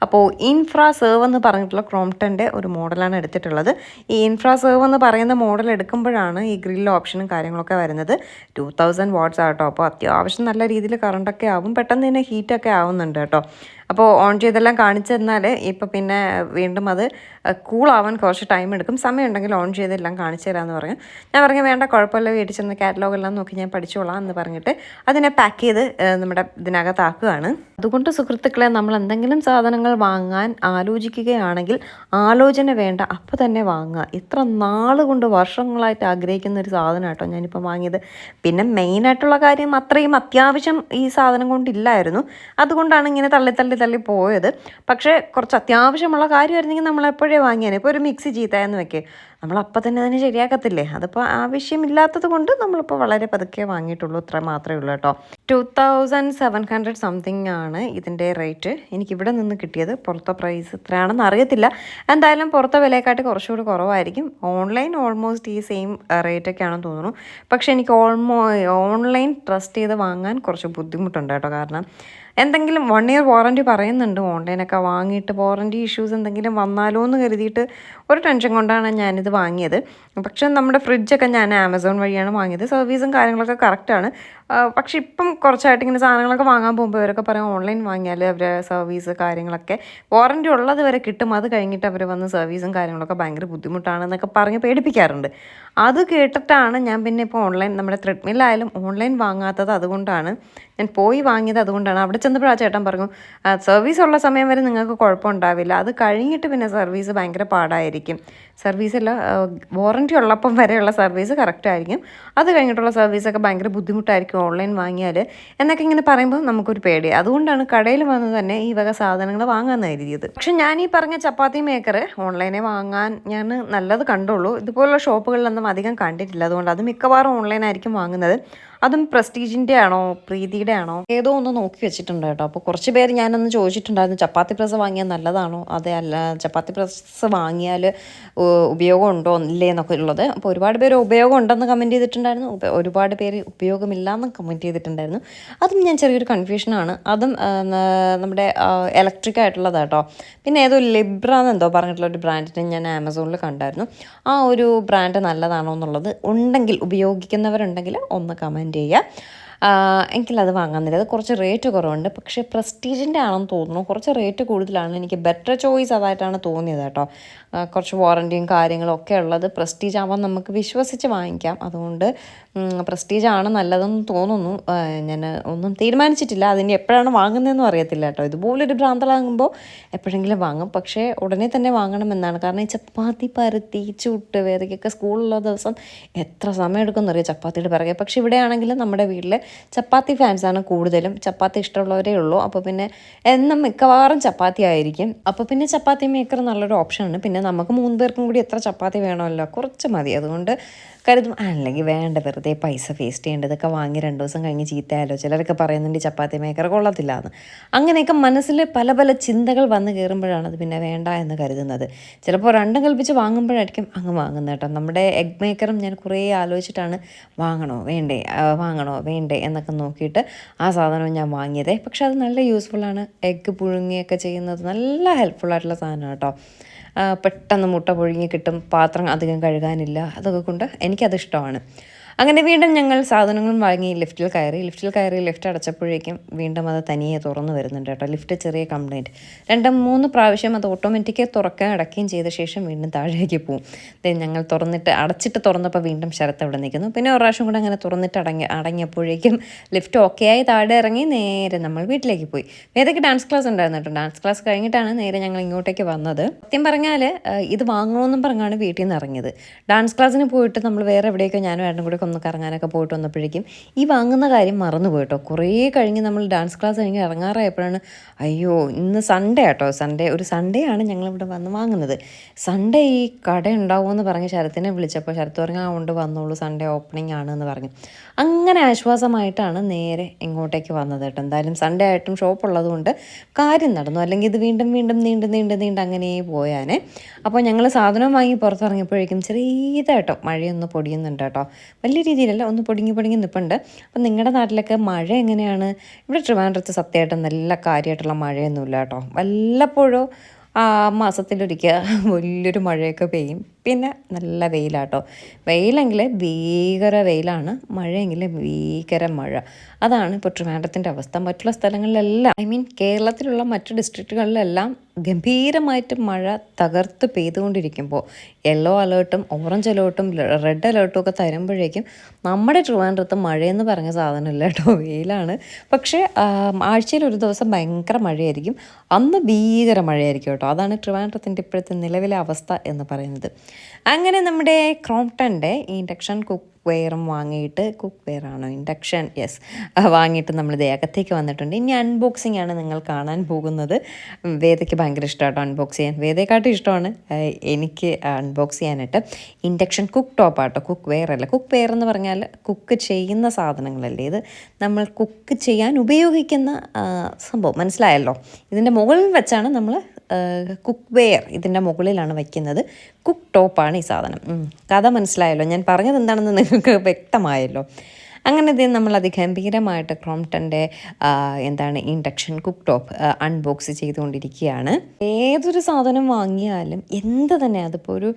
അപ്പോൾ ഇൻഫ്രാ സേവ് എന്ന് പറഞ്ഞിട്ടുള്ള ക്രോംപ്ടന്റെ ഒരു മോഡലാണ് എടുത്തിട്ടുള്ളത്. ഈ ഇൻഫ്രാ സെർവ് എന്ന് പറയുന്ന മോഡൽ എടുക്കുമ്പോഴാണ് ഈ ഗ്രിൽ ഓപ്ഷനും കാര്യങ്ങളൊക്കെ വരുന്നത്. ടു തൗസൻഡ് വാട്ട്സ് ആട്ടോ. അപ്പോൾ അത്യാവശ്യം നല്ല രീതിയിൽ കറണ്ടൊക്കെ ആവും. പെട്ടെന്ന് തന്നെ ഹീറ്റൊക്കെ ആവുന്നുണ്ട് കേട്ടോ. അപ്പോൾ ഓൺ ചെയ്തെല്ലാം കാണിച്ചു തന്നാൽ ഇപ്പോൾ പിന്നെ വീണ്ടും അത് കൂളാവാൻ കുറച്ച് ടൈം എടുക്കും. സമയം ഉണ്ടെങ്കിൽ ഓൺ ചെയ്തെല്ലാം കാണിച്ചു തരാമെന്ന് പറഞ്ഞു. ഞാൻ പറഞ്ഞു വേണ്ട കുഴപ്പമില്ല വീട്ടിൽ ചെന്ന് കാറ്റലോഗ് എല്ലാം നോക്കി ഞാൻ പഠിച്ചോളാം എന്ന് പറഞ്ഞിട്ട് അതിനെ പാക്ക് ചെയ്ത് നമ്മുടെ ഇതിനകത്താക്കുകയാണ്. അതുകൊണ്ട് സുഹൃത്തുക്കളെ നമ്മൾ എന്തെങ്കിലും സാധനങ്ങൾ വാങ്ങാൻ ആലോചിക്കുകയാണെങ്കിൽ ആലോചന വേണ്ട അപ്പോൾ തന്നെ വാങ്ങുക. ഇത്ര നാൾ കൊണ്ട് വർഷങ്ങളായിട്ട് ആഗ്രഹിക്കുന്ന ഒരു സാധനം കേട്ടോ ഞാനിപ്പോൾ വാങ്ങിയത്. പിന്നെ മെയിനായിട്ടുള്ള കാര്യം അത്രയും അത്യാവശ്യം ഈ സാധനം കൊണ്ടില്ലായിരുന്നു. അതുകൊണ്ടാണ് ഇങ്ങനെ തള്ളി തള്ളി തള്ളി പോയത്. പക്ഷേ കുറച്ച് അത്യാവശ്യമുള്ള കാര്യമായിരുന്നെങ്കിൽ നമ്മൾ എപ്പോഴേ വാങ്ങിയാണ് ഇപ്പോൾ ഒരു മിക്സി ചീത്തയെന്ന് വെക്കേ. നമ്മൾ അപ്പം തന്നെ അതിന് ശരിയാക്കത്തില്ലേ? അതിപ്പോൾ ആവശ്യമില്ലാത്തത് കൊണ്ട് നമ്മളിപ്പോൾ വളരെ പതുക്കെ വാങ്ങിയിട്ടുള്ളൂ. ഇത്ര മാത്രമേ ഉള്ളൂ കേട്ടോ. Two thousand seven hundred something ആണ് ഇതിന്റെ റേറ്റ് എനിക്കിവിടെ നിന്ന് കിട്ടിയത്. പുറത്തെ പ്രൈസ് ഇത്രയാണെന്ന് അറിയത്തില്ല. എന്തായാലും പുറത്തെ വിലയെക്കാട്ടി കുറച്ചുകൂടി കുറവായിരിക്കും. ഓൺലൈൻ ഓൾമോസ്റ്റ് ഈ സെയിം റേറ്റൊക്കെയാണെന്ന് തോന്നുന്നു. പക്ഷേ എനിക്ക് ഓൾമോ ഓൺലൈൻ ട്രസ്റ്റ് ചെയ്ത് വാങ്ങാൻ കുറച്ച് ബുദ്ധിമുട്ടുണ്ട് കേട്ടോ. കാരണം എന്തെങ്കിലും വൺ ഇയർ വാറന്റി പറയുന്നുണ്ട്. ഓൺലൈനൊക്കെ വാങ്ങിയിട്ട് വാറന്റി ഇഷ്യൂസ് എന്തെങ്കിലും വന്നാലോ എന്ന് കരുതിയിട്ട് ഒരു ടെൻഷൻ കൊണ്ടാണ് ഞാനിത് വാങ്ങിയത്. പക്ഷേ നമ്മുടെ ഫ്രിഡ്ജൊക്കെ ഞാൻ ആമസോൺ വഴിയാണ് വാങ്ങിയത്. സർവീസും കാര്യങ്ങളൊക്കെ കറക്റ്റാണ് പക്ഷെ ഇപ്പം കുറച്ചായിട്ട് ഇങ്ങനെ സാധനങ്ങളൊക്കെ വാങ്ങാൻ പോകുമ്പോൾ ഇവരൊക്കെ പറയും ഓൺലൈൻ വാങ്ങിയാൽ അവരെ സർവീസ് കാര്യങ്ങളൊക്കെ വാറന്റി ഉള്ളത് വരെ കിട്ടും. അത് കഴിഞ്ഞിട്ട് അവർ വന്ന് സർവീസും കാര്യങ്ങളൊക്കെ ഭയങ്കര ബുദ്ധിമുട്ടാണെന്നൊക്കെ പറഞ്ഞ് പേടിപ്പിക്കാറുണ്ട്. അത് കേട്ടിട്ടാണ് ഞാൻ പിന്നെ ഇപ്പോൾ ഓൺലൈൻ നമ്മുടെ ത്രെഡ്മില്ലായാലും ഓൺലൈൻ വാങ്ങാത്തത് അതുകൊണ്ടാണ്. ഞാൻ പോയി വാങ്ങിയത് അതുകൊണ്ടാണ്. അവിടെ ചെന്നപ്പോൾ ചേട്ടൻ പറഞ്ഞു സർവീസ് ഉള്ള സമയം വരെ നിങ്ങൾക്ക് കുഴപ്പമുണ്ടാവില്ല അത് കഴിഞ്ഞിട്ട് പിന്നെ സർവീസ് ഭയങ്കര പാടായിരിക്കും. ആയിരിക്കും സർവീസ് അല്ല വാറന്റി ഉള്ളപ്പം വരെയുള്ള സർവീസ് കറക്റ്റായിരിക്കും അത് കഴിഞ്ഞിട്ടുള്ള സർവീസൊക്കെ ഭയങ്കര ബുദ്ധിമുട്ടായിരിക്കും ഓൺലൈൻ വാങ്ങിയാൽ എന്നൊക്കെ ഇങ്ങനെ പറയുമ്പോൾ നമുക്കൊരു പേടി. അതുകൊണ്ടാണ് കടയിൽ വന്ന് തന്നെ ഈ വക സാധനങ്ങൾ വാങ്ങാൻ കരുതിയത്. പക്ഷെ ഞാൻ ഈ പറഞ്ഞ ചപ്പാത്തി മേക്കർ ഓൺലൈനെ വാങ്ങാൻ ഞാൻ നല്ലത് കണ്ടുള്ളൂ. ഇതുപോലുള്ള ഷോപ്പുകളിലൊന്നും അധികം കണ്ടിട്ടില്ല. അതുകൊണ്ട് അത് മിക്കവാറും ഓൺലൈനായിരിക്കും വാങ്ങുന്നത്. അതും പ്രസ്റ്റീജിന്റെ ആണോ പ്രീതിയുടെ ആണോ? ഏതോ ഒന്ന് നോക്കി വെച്ചിട്ടുണ്ട് കേട്ടോ. അപ്പോൾ കുറച്ച് പേര് ഞാനൊന്ന് ചോദിച്ചിട്ടുണ്ടായിരുന്നു ചപ്പാത്തി പ്രസ് വാങ്ങിയാൽ നല്ലതാണോ? അതെ അല്ല ചപ്പാത്തി പ്രസ് വാങ്ങിയാൽ ഉപയോഗം ഉണ്ടോ ഇല്ലേ എന്നൊക്കെ ഉള്ളത് അപ്പോൾ ഒരുപാട് പേര് ഉപയോഗം ഉണ്ടെന്ന് കമന്റ് ചെയ്തിട്ടുണ്ടായിരുന്നു ഒരുപാട് പേര് ഉപയോഗമില്ല എന്ന് കമന്റ് ചെയ്തിട്ടുണ്ടായിരുന്നു. അതും ഞാൻ ചെറിയൊരു കൺഫ്യൂഷനാണ് അതും നമ്മുടെ ഇലക്ട്രിക് ആയിട്ടുള്ളത് കേട്ടോ പിന്നെ ഏതോ ലിബ്ര എന്നെന്തോ പറഞ്ഞിട്ടുള്ള ഒരു ബ്രാൻഡിനെ ഞാൻ ആമസോണിൽ കണ്ടായിരുന്നു. ആ ഒരു ബ്രാൻഡ് നല്ലതാണോ എന്നുള്ളത് ഉണ്ടെങ്കിൽ ഉപയോഗിക്കുന്നവരുണ്ടെങ്കിൽ ഒന്ന് കമന്റ് ചെയ്യുക. എനിക്കത് വാങ്ങാൻ അത് കുറച്ച് റേറ്റ് കുറവുണ്ട്. പക്ഷേ പ്രസ്റ്റീജിന്റെ ആണെന്ന് തോന്നുന്നു. കുറച്ച് റേറ്റ് കൂടുതലാണ്. എനിക്ക് ബെറ്റർ ചോയ്സ് അതായിട്ടാണ് തോന്നിയത് കേട്ടോ. കുറച്ച് വാറന്റിയും കാര്യങ്ങളും ഒക്കെ ഉള്ളത് പ്രസ്റ്റീജ് ആവാൻ നമുക്ക് വിശ്വസിച്ച് വാങ്ങിക്കാം. അതുകൊണ്ട് പ്രസ്റ്റീജ് ആണ് നല്ലതെന്ന് തോന്നുന്നു. ഞാൻ ഒന്നും തീരുമാനിച്ചിട്ടില്ല. അതിന് എപ്പോഴാണ് വാങ്ങുന്നതെന്നും അറിയത്തില്ല കേട്ടോ. ഇതുപോലൊരു ഭ്രാന്തളാകുമ്പോൾ എപ്പോഴെങ്കിലും വാങ്ങും. പക്ഷേ ഉടനെ തന്നെ വാങ്ങണമെന്നാണ്. കാരണം ഈ ചപ്പാത്തി പരത്തി ചുട്ട് വേദക്കൊക്കെ സ്കൂളുള്ള ദിവസം എത്ര സമയം എടുക്കുമെന്ന് അറിയാം ചപ്പാത്തിയുടെ പിറകെ. പക്ഷേ ഇവിടെ ആണെങ്കിൽ നമ്മുടെ വീട്ടിൽ ചപ്പാത്തി ഫാൻസാണ് കൂടുതലും. ചപ്പാത്തി ഇഷ്ടമുള്ളവരേ ഉള്ളൂ. അപ്പോൾ പിന്നെ എന്നും മിക്കവാറും ചപ്പാത്തി ആയിരിക്കും. അപ്പോൾ പിന്നെ ചപ്പാത്തി മേക്കർ നല്ലൊരു ഓപ്ഷനാണ് പിന്നെ നമുക്ക് മൂന്ന് പേർക്കും കൂടി എത്ര ചപ്പാത്തി വേണമല്ലോ? കുറച്ച് മതി. അതുകൊണ്ട് കരുതും. അല്ലെങ്കിൽ വേണ്ട വെറുതെ പൈസ വേസ്റ്റ് ചെയ്യേണ്ടതൊക്കെ വാങ്ങി രണ്ട് ദിവസം കഴിഞ്ഞ് ചീത്തയാലോ? ചിലരൊക്കെ പറയുന്നുണ്ട് ചപ്പാത്തി മേക്കർ കൊള്ളത്തില്ല എന്ന് അങ്ങനെയൊക്കെ മനസ്സിൽ പല പല ചിന്തകൾ വന്ന് കയറുമ്പോഴാണ് അത് പിന്നെ വേണ്ട എന്ന് കരുതുന്നത്. ചിലപ്പോൾ രണ്ടും കൽപ്പിച്ച് വാങ്ങുമ്പോഴായിരിക്കും അങ്ങ് വാങ്ങുന്നത് കേട്ടോ. നമ്മുടെ എഗ് മേക്കറും ഞാൻ കുറേ ആലോചിച്ചിട്ടാണ് വാങ്ങണോ വേണ്ടേ? വാങ്ങണോ വേണ്ടേ? എന്നൊക്കെ നോക്കിയിട്ട് ആ സാധനവും ഞാൻ വാങ്ങിയത്. പക്ഷെ അത് നല്ല യൂസ്ഫുള്ളാണ് എഗ്ഗ് പുഴുങ്ങിയൊക്കെ ചെയ്യുന്നത് നല്ല ഹെൽപ്ഫുള്ളായിട്ടുള്ള സാധനമാണ് കേട്ടോ. പെട്ടെന്ന് മുട്ട പുഴുങ്ങി കിട്ടും. പാത്രം അധികം കഴുകാനില്ല. അതൊക്കെ കൊണ്ട് എനിക്കത് ഇഷ്ടമാണ്. അങ്ങനെ വീണ്ടും ഞങ്ങൾ സാധനങ്ങളും വാങ്ങി ലിഫ്റ്റിൽ കയറി. ലിഫ്റ്റിൽ കയറി ലിഫ്റ്റ് അടച്ചപ്പോഴേക്കും വീണ്ടും അത് തനിയെ തുറന്നു വരുന്നുണ്ട് കേട്ടോ. ലിഫ്റ്റ് ചെറിയ കംപ്ലയിന്റ് രണ്ട് മൂന്ന് പ്രാവശ്യം അത് ഓട്ടോമാറ്റിക്കായി തുറക്കാൻ അടയ്ക്കുകയും ചെയ്ത ശേഷം വീണ്ടും താഴേക്ക് പോവും. ദേ ഞങ്ങൾ തുറന്നിട്ട് അടച്ചിട്ട് തുറന്നപ്പോൾ വീണ്ടും ശരത്ത് അവിടെ നിൽക്കുന്നു. പിന്നെ ഒരു പ്രാവശ്യം കൂടെ അങ്ങനെ തുറന്നിട്ട് അടങ്ങി അടങ്ങിയപ്പോഴേക്കും ലിഫ്റ്റ് ഓക്കെ ആയി താഴെ ഇറങ്ങി നേരെ നമ്മൾ വീട്ടിലേക്ക് പോയി. വേദയ്ക്ക് ഡാൻസ് ക്ലാസ് ഉണ്ടായിരുന്നു കേട്ടോ. ഡാൻസ് ക്ലാസ് കഴിഞ്ഞിട്ടാണ് നേരെ ഞങ്ങൾ ഇങ്ങോട്ടേക്ക് വന്നത്. സത്യം പറഞ്ഞാൽ ഇത് വാങ്ങണമെന്നും പറഞ്ഞാണ് വീട്ടിൽ നിന്ന് ഇറങ്ങിയത്. ഡാൻസ് ക്ലാസ്സിന് പോയിട്ട് നമ്മൾ വേറെ എവിടെയൊക്കെ ഞാനും ഏട്ടനും കൂടെ ഒന്ന് കറങ്ങാനൊക്കെ പോയിട്ട് വന്നപ്പോഴേക്കും ഈ വാങ്ങുന്ന കാര്യം മറന്നു പോയിട്ടോ. കുറേ കഴിഞ്ഞ് നമ്മൾ ഡാൻസ് ക്ലാസ് കഴിഞ്ഞ് ഇറങ്ങാറായപ്പോഴാണ് അയ്യോ ഇന്ന് സൺഡേ ആട്ടോ. സൺഡേ ഒരു സൺഡേ ആണ് ഞങ്ങളിവിടെ വന്ന് വാങ്ങുന്നത്. സൺഡേ ഈ കട ഉണ്ടാവുമെന്ന് പറഞ്ഞ് ശരത്തിനെ വിളിച്ചപ്പോൾ ശരത്ത് പറഞ്ഞു കൊണ്ട് വന്നോളൂ സൺഡേ ഓപ്പണിംഗ് ആണ് എന്ന് പറഞ്ഞു. അങ്ങനെ ആശ്വാസമായിട്ടാണ് നേരെ ഇങ്ങോട്ടേക്ക് വന്നത് കേട്ടോ. എന്തായാലും സൺഡേ ആയിട്ടും ഷോപ്പ് ഉള്ളതുകൊണ്ട് കാര്യം നടന്നു. അല്ലെങ്കിൽ ഇത് വീണ്ടും വീണ്ടും നീണ്ട് നീണ്ട് നീണ്ട് അങ്ങനെ പോയാനെ. അപ്പോൾ ഞങ്ങൾ സാധനം വാങ്ങി പുറത്തിറങ്ങിയപ്പോഴേക്കും ചെറിയതായിട്ടോ മഴയൊന്ന് പൊടിയുന്നുണ്ട് കേട്ടോ. രീതിയിലല്ല ഒന്ന് പൊടിങ്ങി പൊടിങ്ങി നിൽപ്പുണ്ട് അപ്പം നിങ്ങളുടെ നാട്ടിലൊക്കെ മഴ എങ്ങനെയാണ്? ഇവിടെ ട്രിവാൻഡ്രത്ത് സത്യമായിട്ടും നല്ല കാര്യമായിട്ടുള്ള മഴയൊന്നുമില്ല കേട്ടോ വല്ലപ്പോഴോ ആ മാസത്തിലൊരിക്കൽ വലിയൊരു മഴയൊക്കെ പെയ്യും. പിന്നെ നല്ല വെയിലാട്ടോ. വെയിലെങ്കിൽ ഭീകര വെയിലാണ് മഴയെങ്കിൽ ഭീകര മഴ. അതാണ് ഇപ്പോൾ ട്രിവാൻഡ്രത്തിന്റെ അവസ്ഥ. മറ്റുള്ള സ്ഥലങ്ങളിലെല്ലാം ഐ മീൻ കേരളത്തിലുള്ള മറ്റു ഡിസ്ട്രിക്റ്റുകളിലെല്ലാം ഗംഭീരമായിട്ട് മഴ തകർത്ത് പെയ്തുകൊണ്ടിരിക്കുമ്പോൾ യെല്ലോ അലേർട്ടും ഓറഞ്ച് അലേർട്ടും റെഡ് അലേർട്ടും ഒക്കെ തരുമ്പോഴേക്കും നമ്മുടെ ട്രിവാൻഡ്രത്ത് മഴയെന്ന് പറഞ്ഞ സാധനമില്ല കേട്ടോ വെയിലാണ്. പക്ഷേ ആഴ്ചയിൽ ഒരു ദിവസം ഭയങ്കര മഴയായിരിക്കും. അന്ന് ഭീകര മഴയായിരിക്കും കേട്ടോ. അതാണ് ട്രിവാൻഡ്രത്തിന്റെ ഇപ്പോഴത്തെ നിലവിലെ അവസ്ഥ എന്ന് പറയുന്നത്. അങ്ങനെ നമ്മുടെ ക്രോംപ്ടന്റെ ഇൻഡക്ഷൻ കുക്ക് വെയറും വാങ്ങിയിട്ട് കുക്ക് വെയർ ആണോ ഇൻഡക്ഷൻ? യെസ് വാങ്ങിയിട്ട് നമ്മൾ ദേഹത്തേക്ക് വന്നിട്ടുണ്ട്. ഇനി അൺബോക്സിംഗ് ആണ് നിങ്ങൾ കാണാൻ പോകുന്നത്. വേദയ്ക്ക് ഭയങ്കര ഇഷ്ടമാട്ടോ അൺബോക്സ് ചെയ്യാൻ. വേദയെക്കാട്ടും ഇഷ്ടമാണ്. എനിക്ക് അൺബോക്സ് ചെയ്യാനായിട്ട് ഇൻഡക്ഷൻ കുക്ക് ടോപ്പ് ആട്ടോ കുക്ക് വെയർ അല്ല. കുക്ക് വെയർ എന്ന് പറഞ്ഞാൽ കുക്ക് ചെയ്യുന്ന സാധനങ്ങളല്ലേ ഇത്? നമ്മൾ കുക്ക് ചെയ്യാൻ ഉപയോഗിക്കുന്ന സംഭവം. മനസ്സിലായല്ലോ? ഇതിന്റെ മുകളിൽ വെച്ചാണ് നമ്മൾ കുക്ക് വെയർ ഇതിന്റെ മുകളിലാണ് വയ്ക്കുന്നത് കുക്ക് ടോപ്പാണ് ഈ സാധനം. കഥ മനസ്സിലായല്ലോ. ഞാൻ പറഞ്ഞത് എന്താണെന്ന് നിങ്ങൾക്ക് വ്യക്തമായല്ലോ. അങ്ങനെ ഇത് നമ്മൾ അതിഗംഭീരമായിട്ട് ക്രോംപ്ടന്റെ എന്താണ് ഇൻഡക്ഷൻ കുക്ക് ടോപ്പ് അൺബോക്സ് ചെയ്തുകൊണ്ടിരിക്കുകയാണ്. ഏതൊരു സാധനം വാങ്ങിയാലും എന്ത് തന്നെ അതിപ്പോൾ ഒരു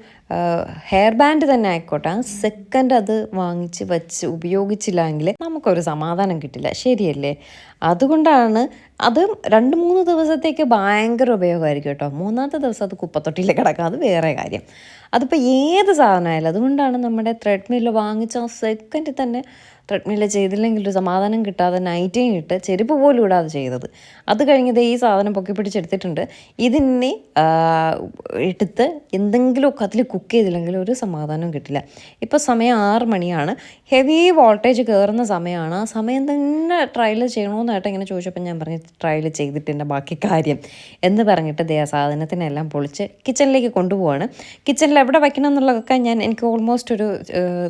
ഹെയർ ബാൻഡ് തന്നെ ആയിക്കോട്ടെ ആ സെക്കൻഡ് അത് വാങ്ങിച്ച് വെച്ച് ഉപയോഗിച്ചില്ലെങ്കിൽ നമുക്കൊരു സമാധാനം കിട്ടില്ല. ശരിയല്ലേ? അതുകൊണ്ടാണ് അത് രണ്ട് മൂന്ന് ദിവസത്തേക്ക് ഭയങ്കര ഉപയോഗമായിരിക്കും കേട്ടോ. മൂന്നാമത്തെ ദിവസം അത് കുപ്പത്തൊട്ടിയിൽ കിടക്കാം. അത് വേറെ കാര്യം. അതിപ്പോൾ ഏത് സാധനമായാലും അതുകൊണ്ടാണ് നമ്മുടെ ത്രെഡ്മില്ല് വാങ്ങിച്ച ആ സെക്കൻഡിൽ തന്നെ ത്രെഡ്മില്ല് ചെയ്തില്ലെങ്കിൽ ഒരു സമാധാനം കിട്ടാതെ നൈറ്റിയും ഇട്ട് ചെരുപ്പ് പോലും ഇടാതെ ചെയ്തത്. അത് കഴിഞ്ഞത് ഈ സാധനം പൊക്കി പിടിച്ചെടുത്തിട്ടുണ്ട്. ഇതിനെ എടുത്ത് എന്തെങ്കിലുമൊക്കെ അതിൽ കുക്ക് ചെയ്തില്ലെങ്കിൽ ഒരു സമാധാനവും കിട്ടില്ല. ഇപ്പോൾ സമയം ആറ് മണിയാണ്. ഹെവി വോൾട്ടേജ് കയറുന്ന സമയമാണ് ആ സമയം തന്നെ ട്രയൽ ചെയ്യണമെന്ന് ഏട്ടൻ ഇങ്ങനെ ചോദിച്ചപ്പോൾ ഞാൻ പറഞ്ഞു ട്രയൽ ചെയ്തിട്ടുണ്ട് ബാക്കി കാര്യം. എന്ന് പറഞ്ഞിട്ട് ദേ ആ സാധനത്തിനെല്ലാം പൊളിച്ച് കിച്ചണിലേക്ക് കൊണ്ടുപോവാണ്. കിച്ചണിൽ എവിടെ വയ്ക്കണം എന്നുള്ളതൊക്കെ ഞാൻ എനിക്ക് ഓൾമോസ്റ്റ് ഒരു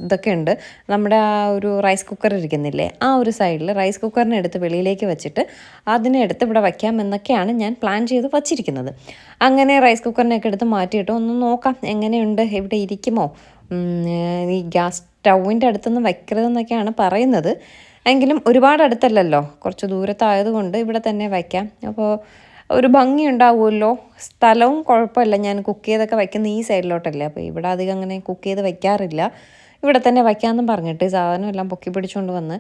ഇതൊക്കെ ഉണ്ട്. നമ്മുടെ ആ ഒരു റൈസ് കുക്കർ ഇരിക്കുന്നില്ലേ? ആ ഒരു സൈഡിൽ റൈസ് കുക്കറിനെ എടുത്ത് വെളിയിലേക്ക് വെച്ചിട്ട് അതിനെ എടുത്ത് ഇവിടെ വയ്ക്കാം എന്നൊക്കെയാണ് ഞാൻ പ്ലാൻ ചെയ്ത് വച്ചിരിക്കുന്നത്. അങ്ങനെ റൈസ് കുക്കറിനെയൊക്കെ എടുത്ത് മാറ്റിയിട്ട് ഒന്ന് നോക്കാം എങ്ങനെയുണ്ട്? ഇവിടെ ഇരിക്കുമോ? ഈ ഗ്യാസ് സ്റ്റൗവിന്റെ അടുത്തൊന്നും വയ്ക്കരുതെന്നൊക്കെയാണ് പറയുന്നത്. എങ്കിലും ഒരുപാട് അടുത്തല്ലല്ലോ? കുറച്ച് ദൂരത്തായതുകൊണ്ട് ഇവിടെ തന്നെ വയ്ക്കാം അപ്പോൾ ഒരു ഭംഗി ഉണ്ടാവുമല്ലോ? സ്ഥലവും കുഴപ്പമില്ല. ഞാൻ കുക്ക് ചെയ്തൊക്കെ വയ്ക്കുന്ന ഈ സൈഡിലോട്ടല്ലേ അപ്പോൾ ഇവിടെ അധികം അങ്ങനെ കുക്ക് ചെയ്ത് വയ്ക്കാറില്ല ഇവിടെ തന്നെ വയ്ക്കാമെന്നും പറഞ്ഞിട്ട് സാധനം എല്ലാം പൊക്കി പിടിച്ചുകൊണ്ട് വന്ന്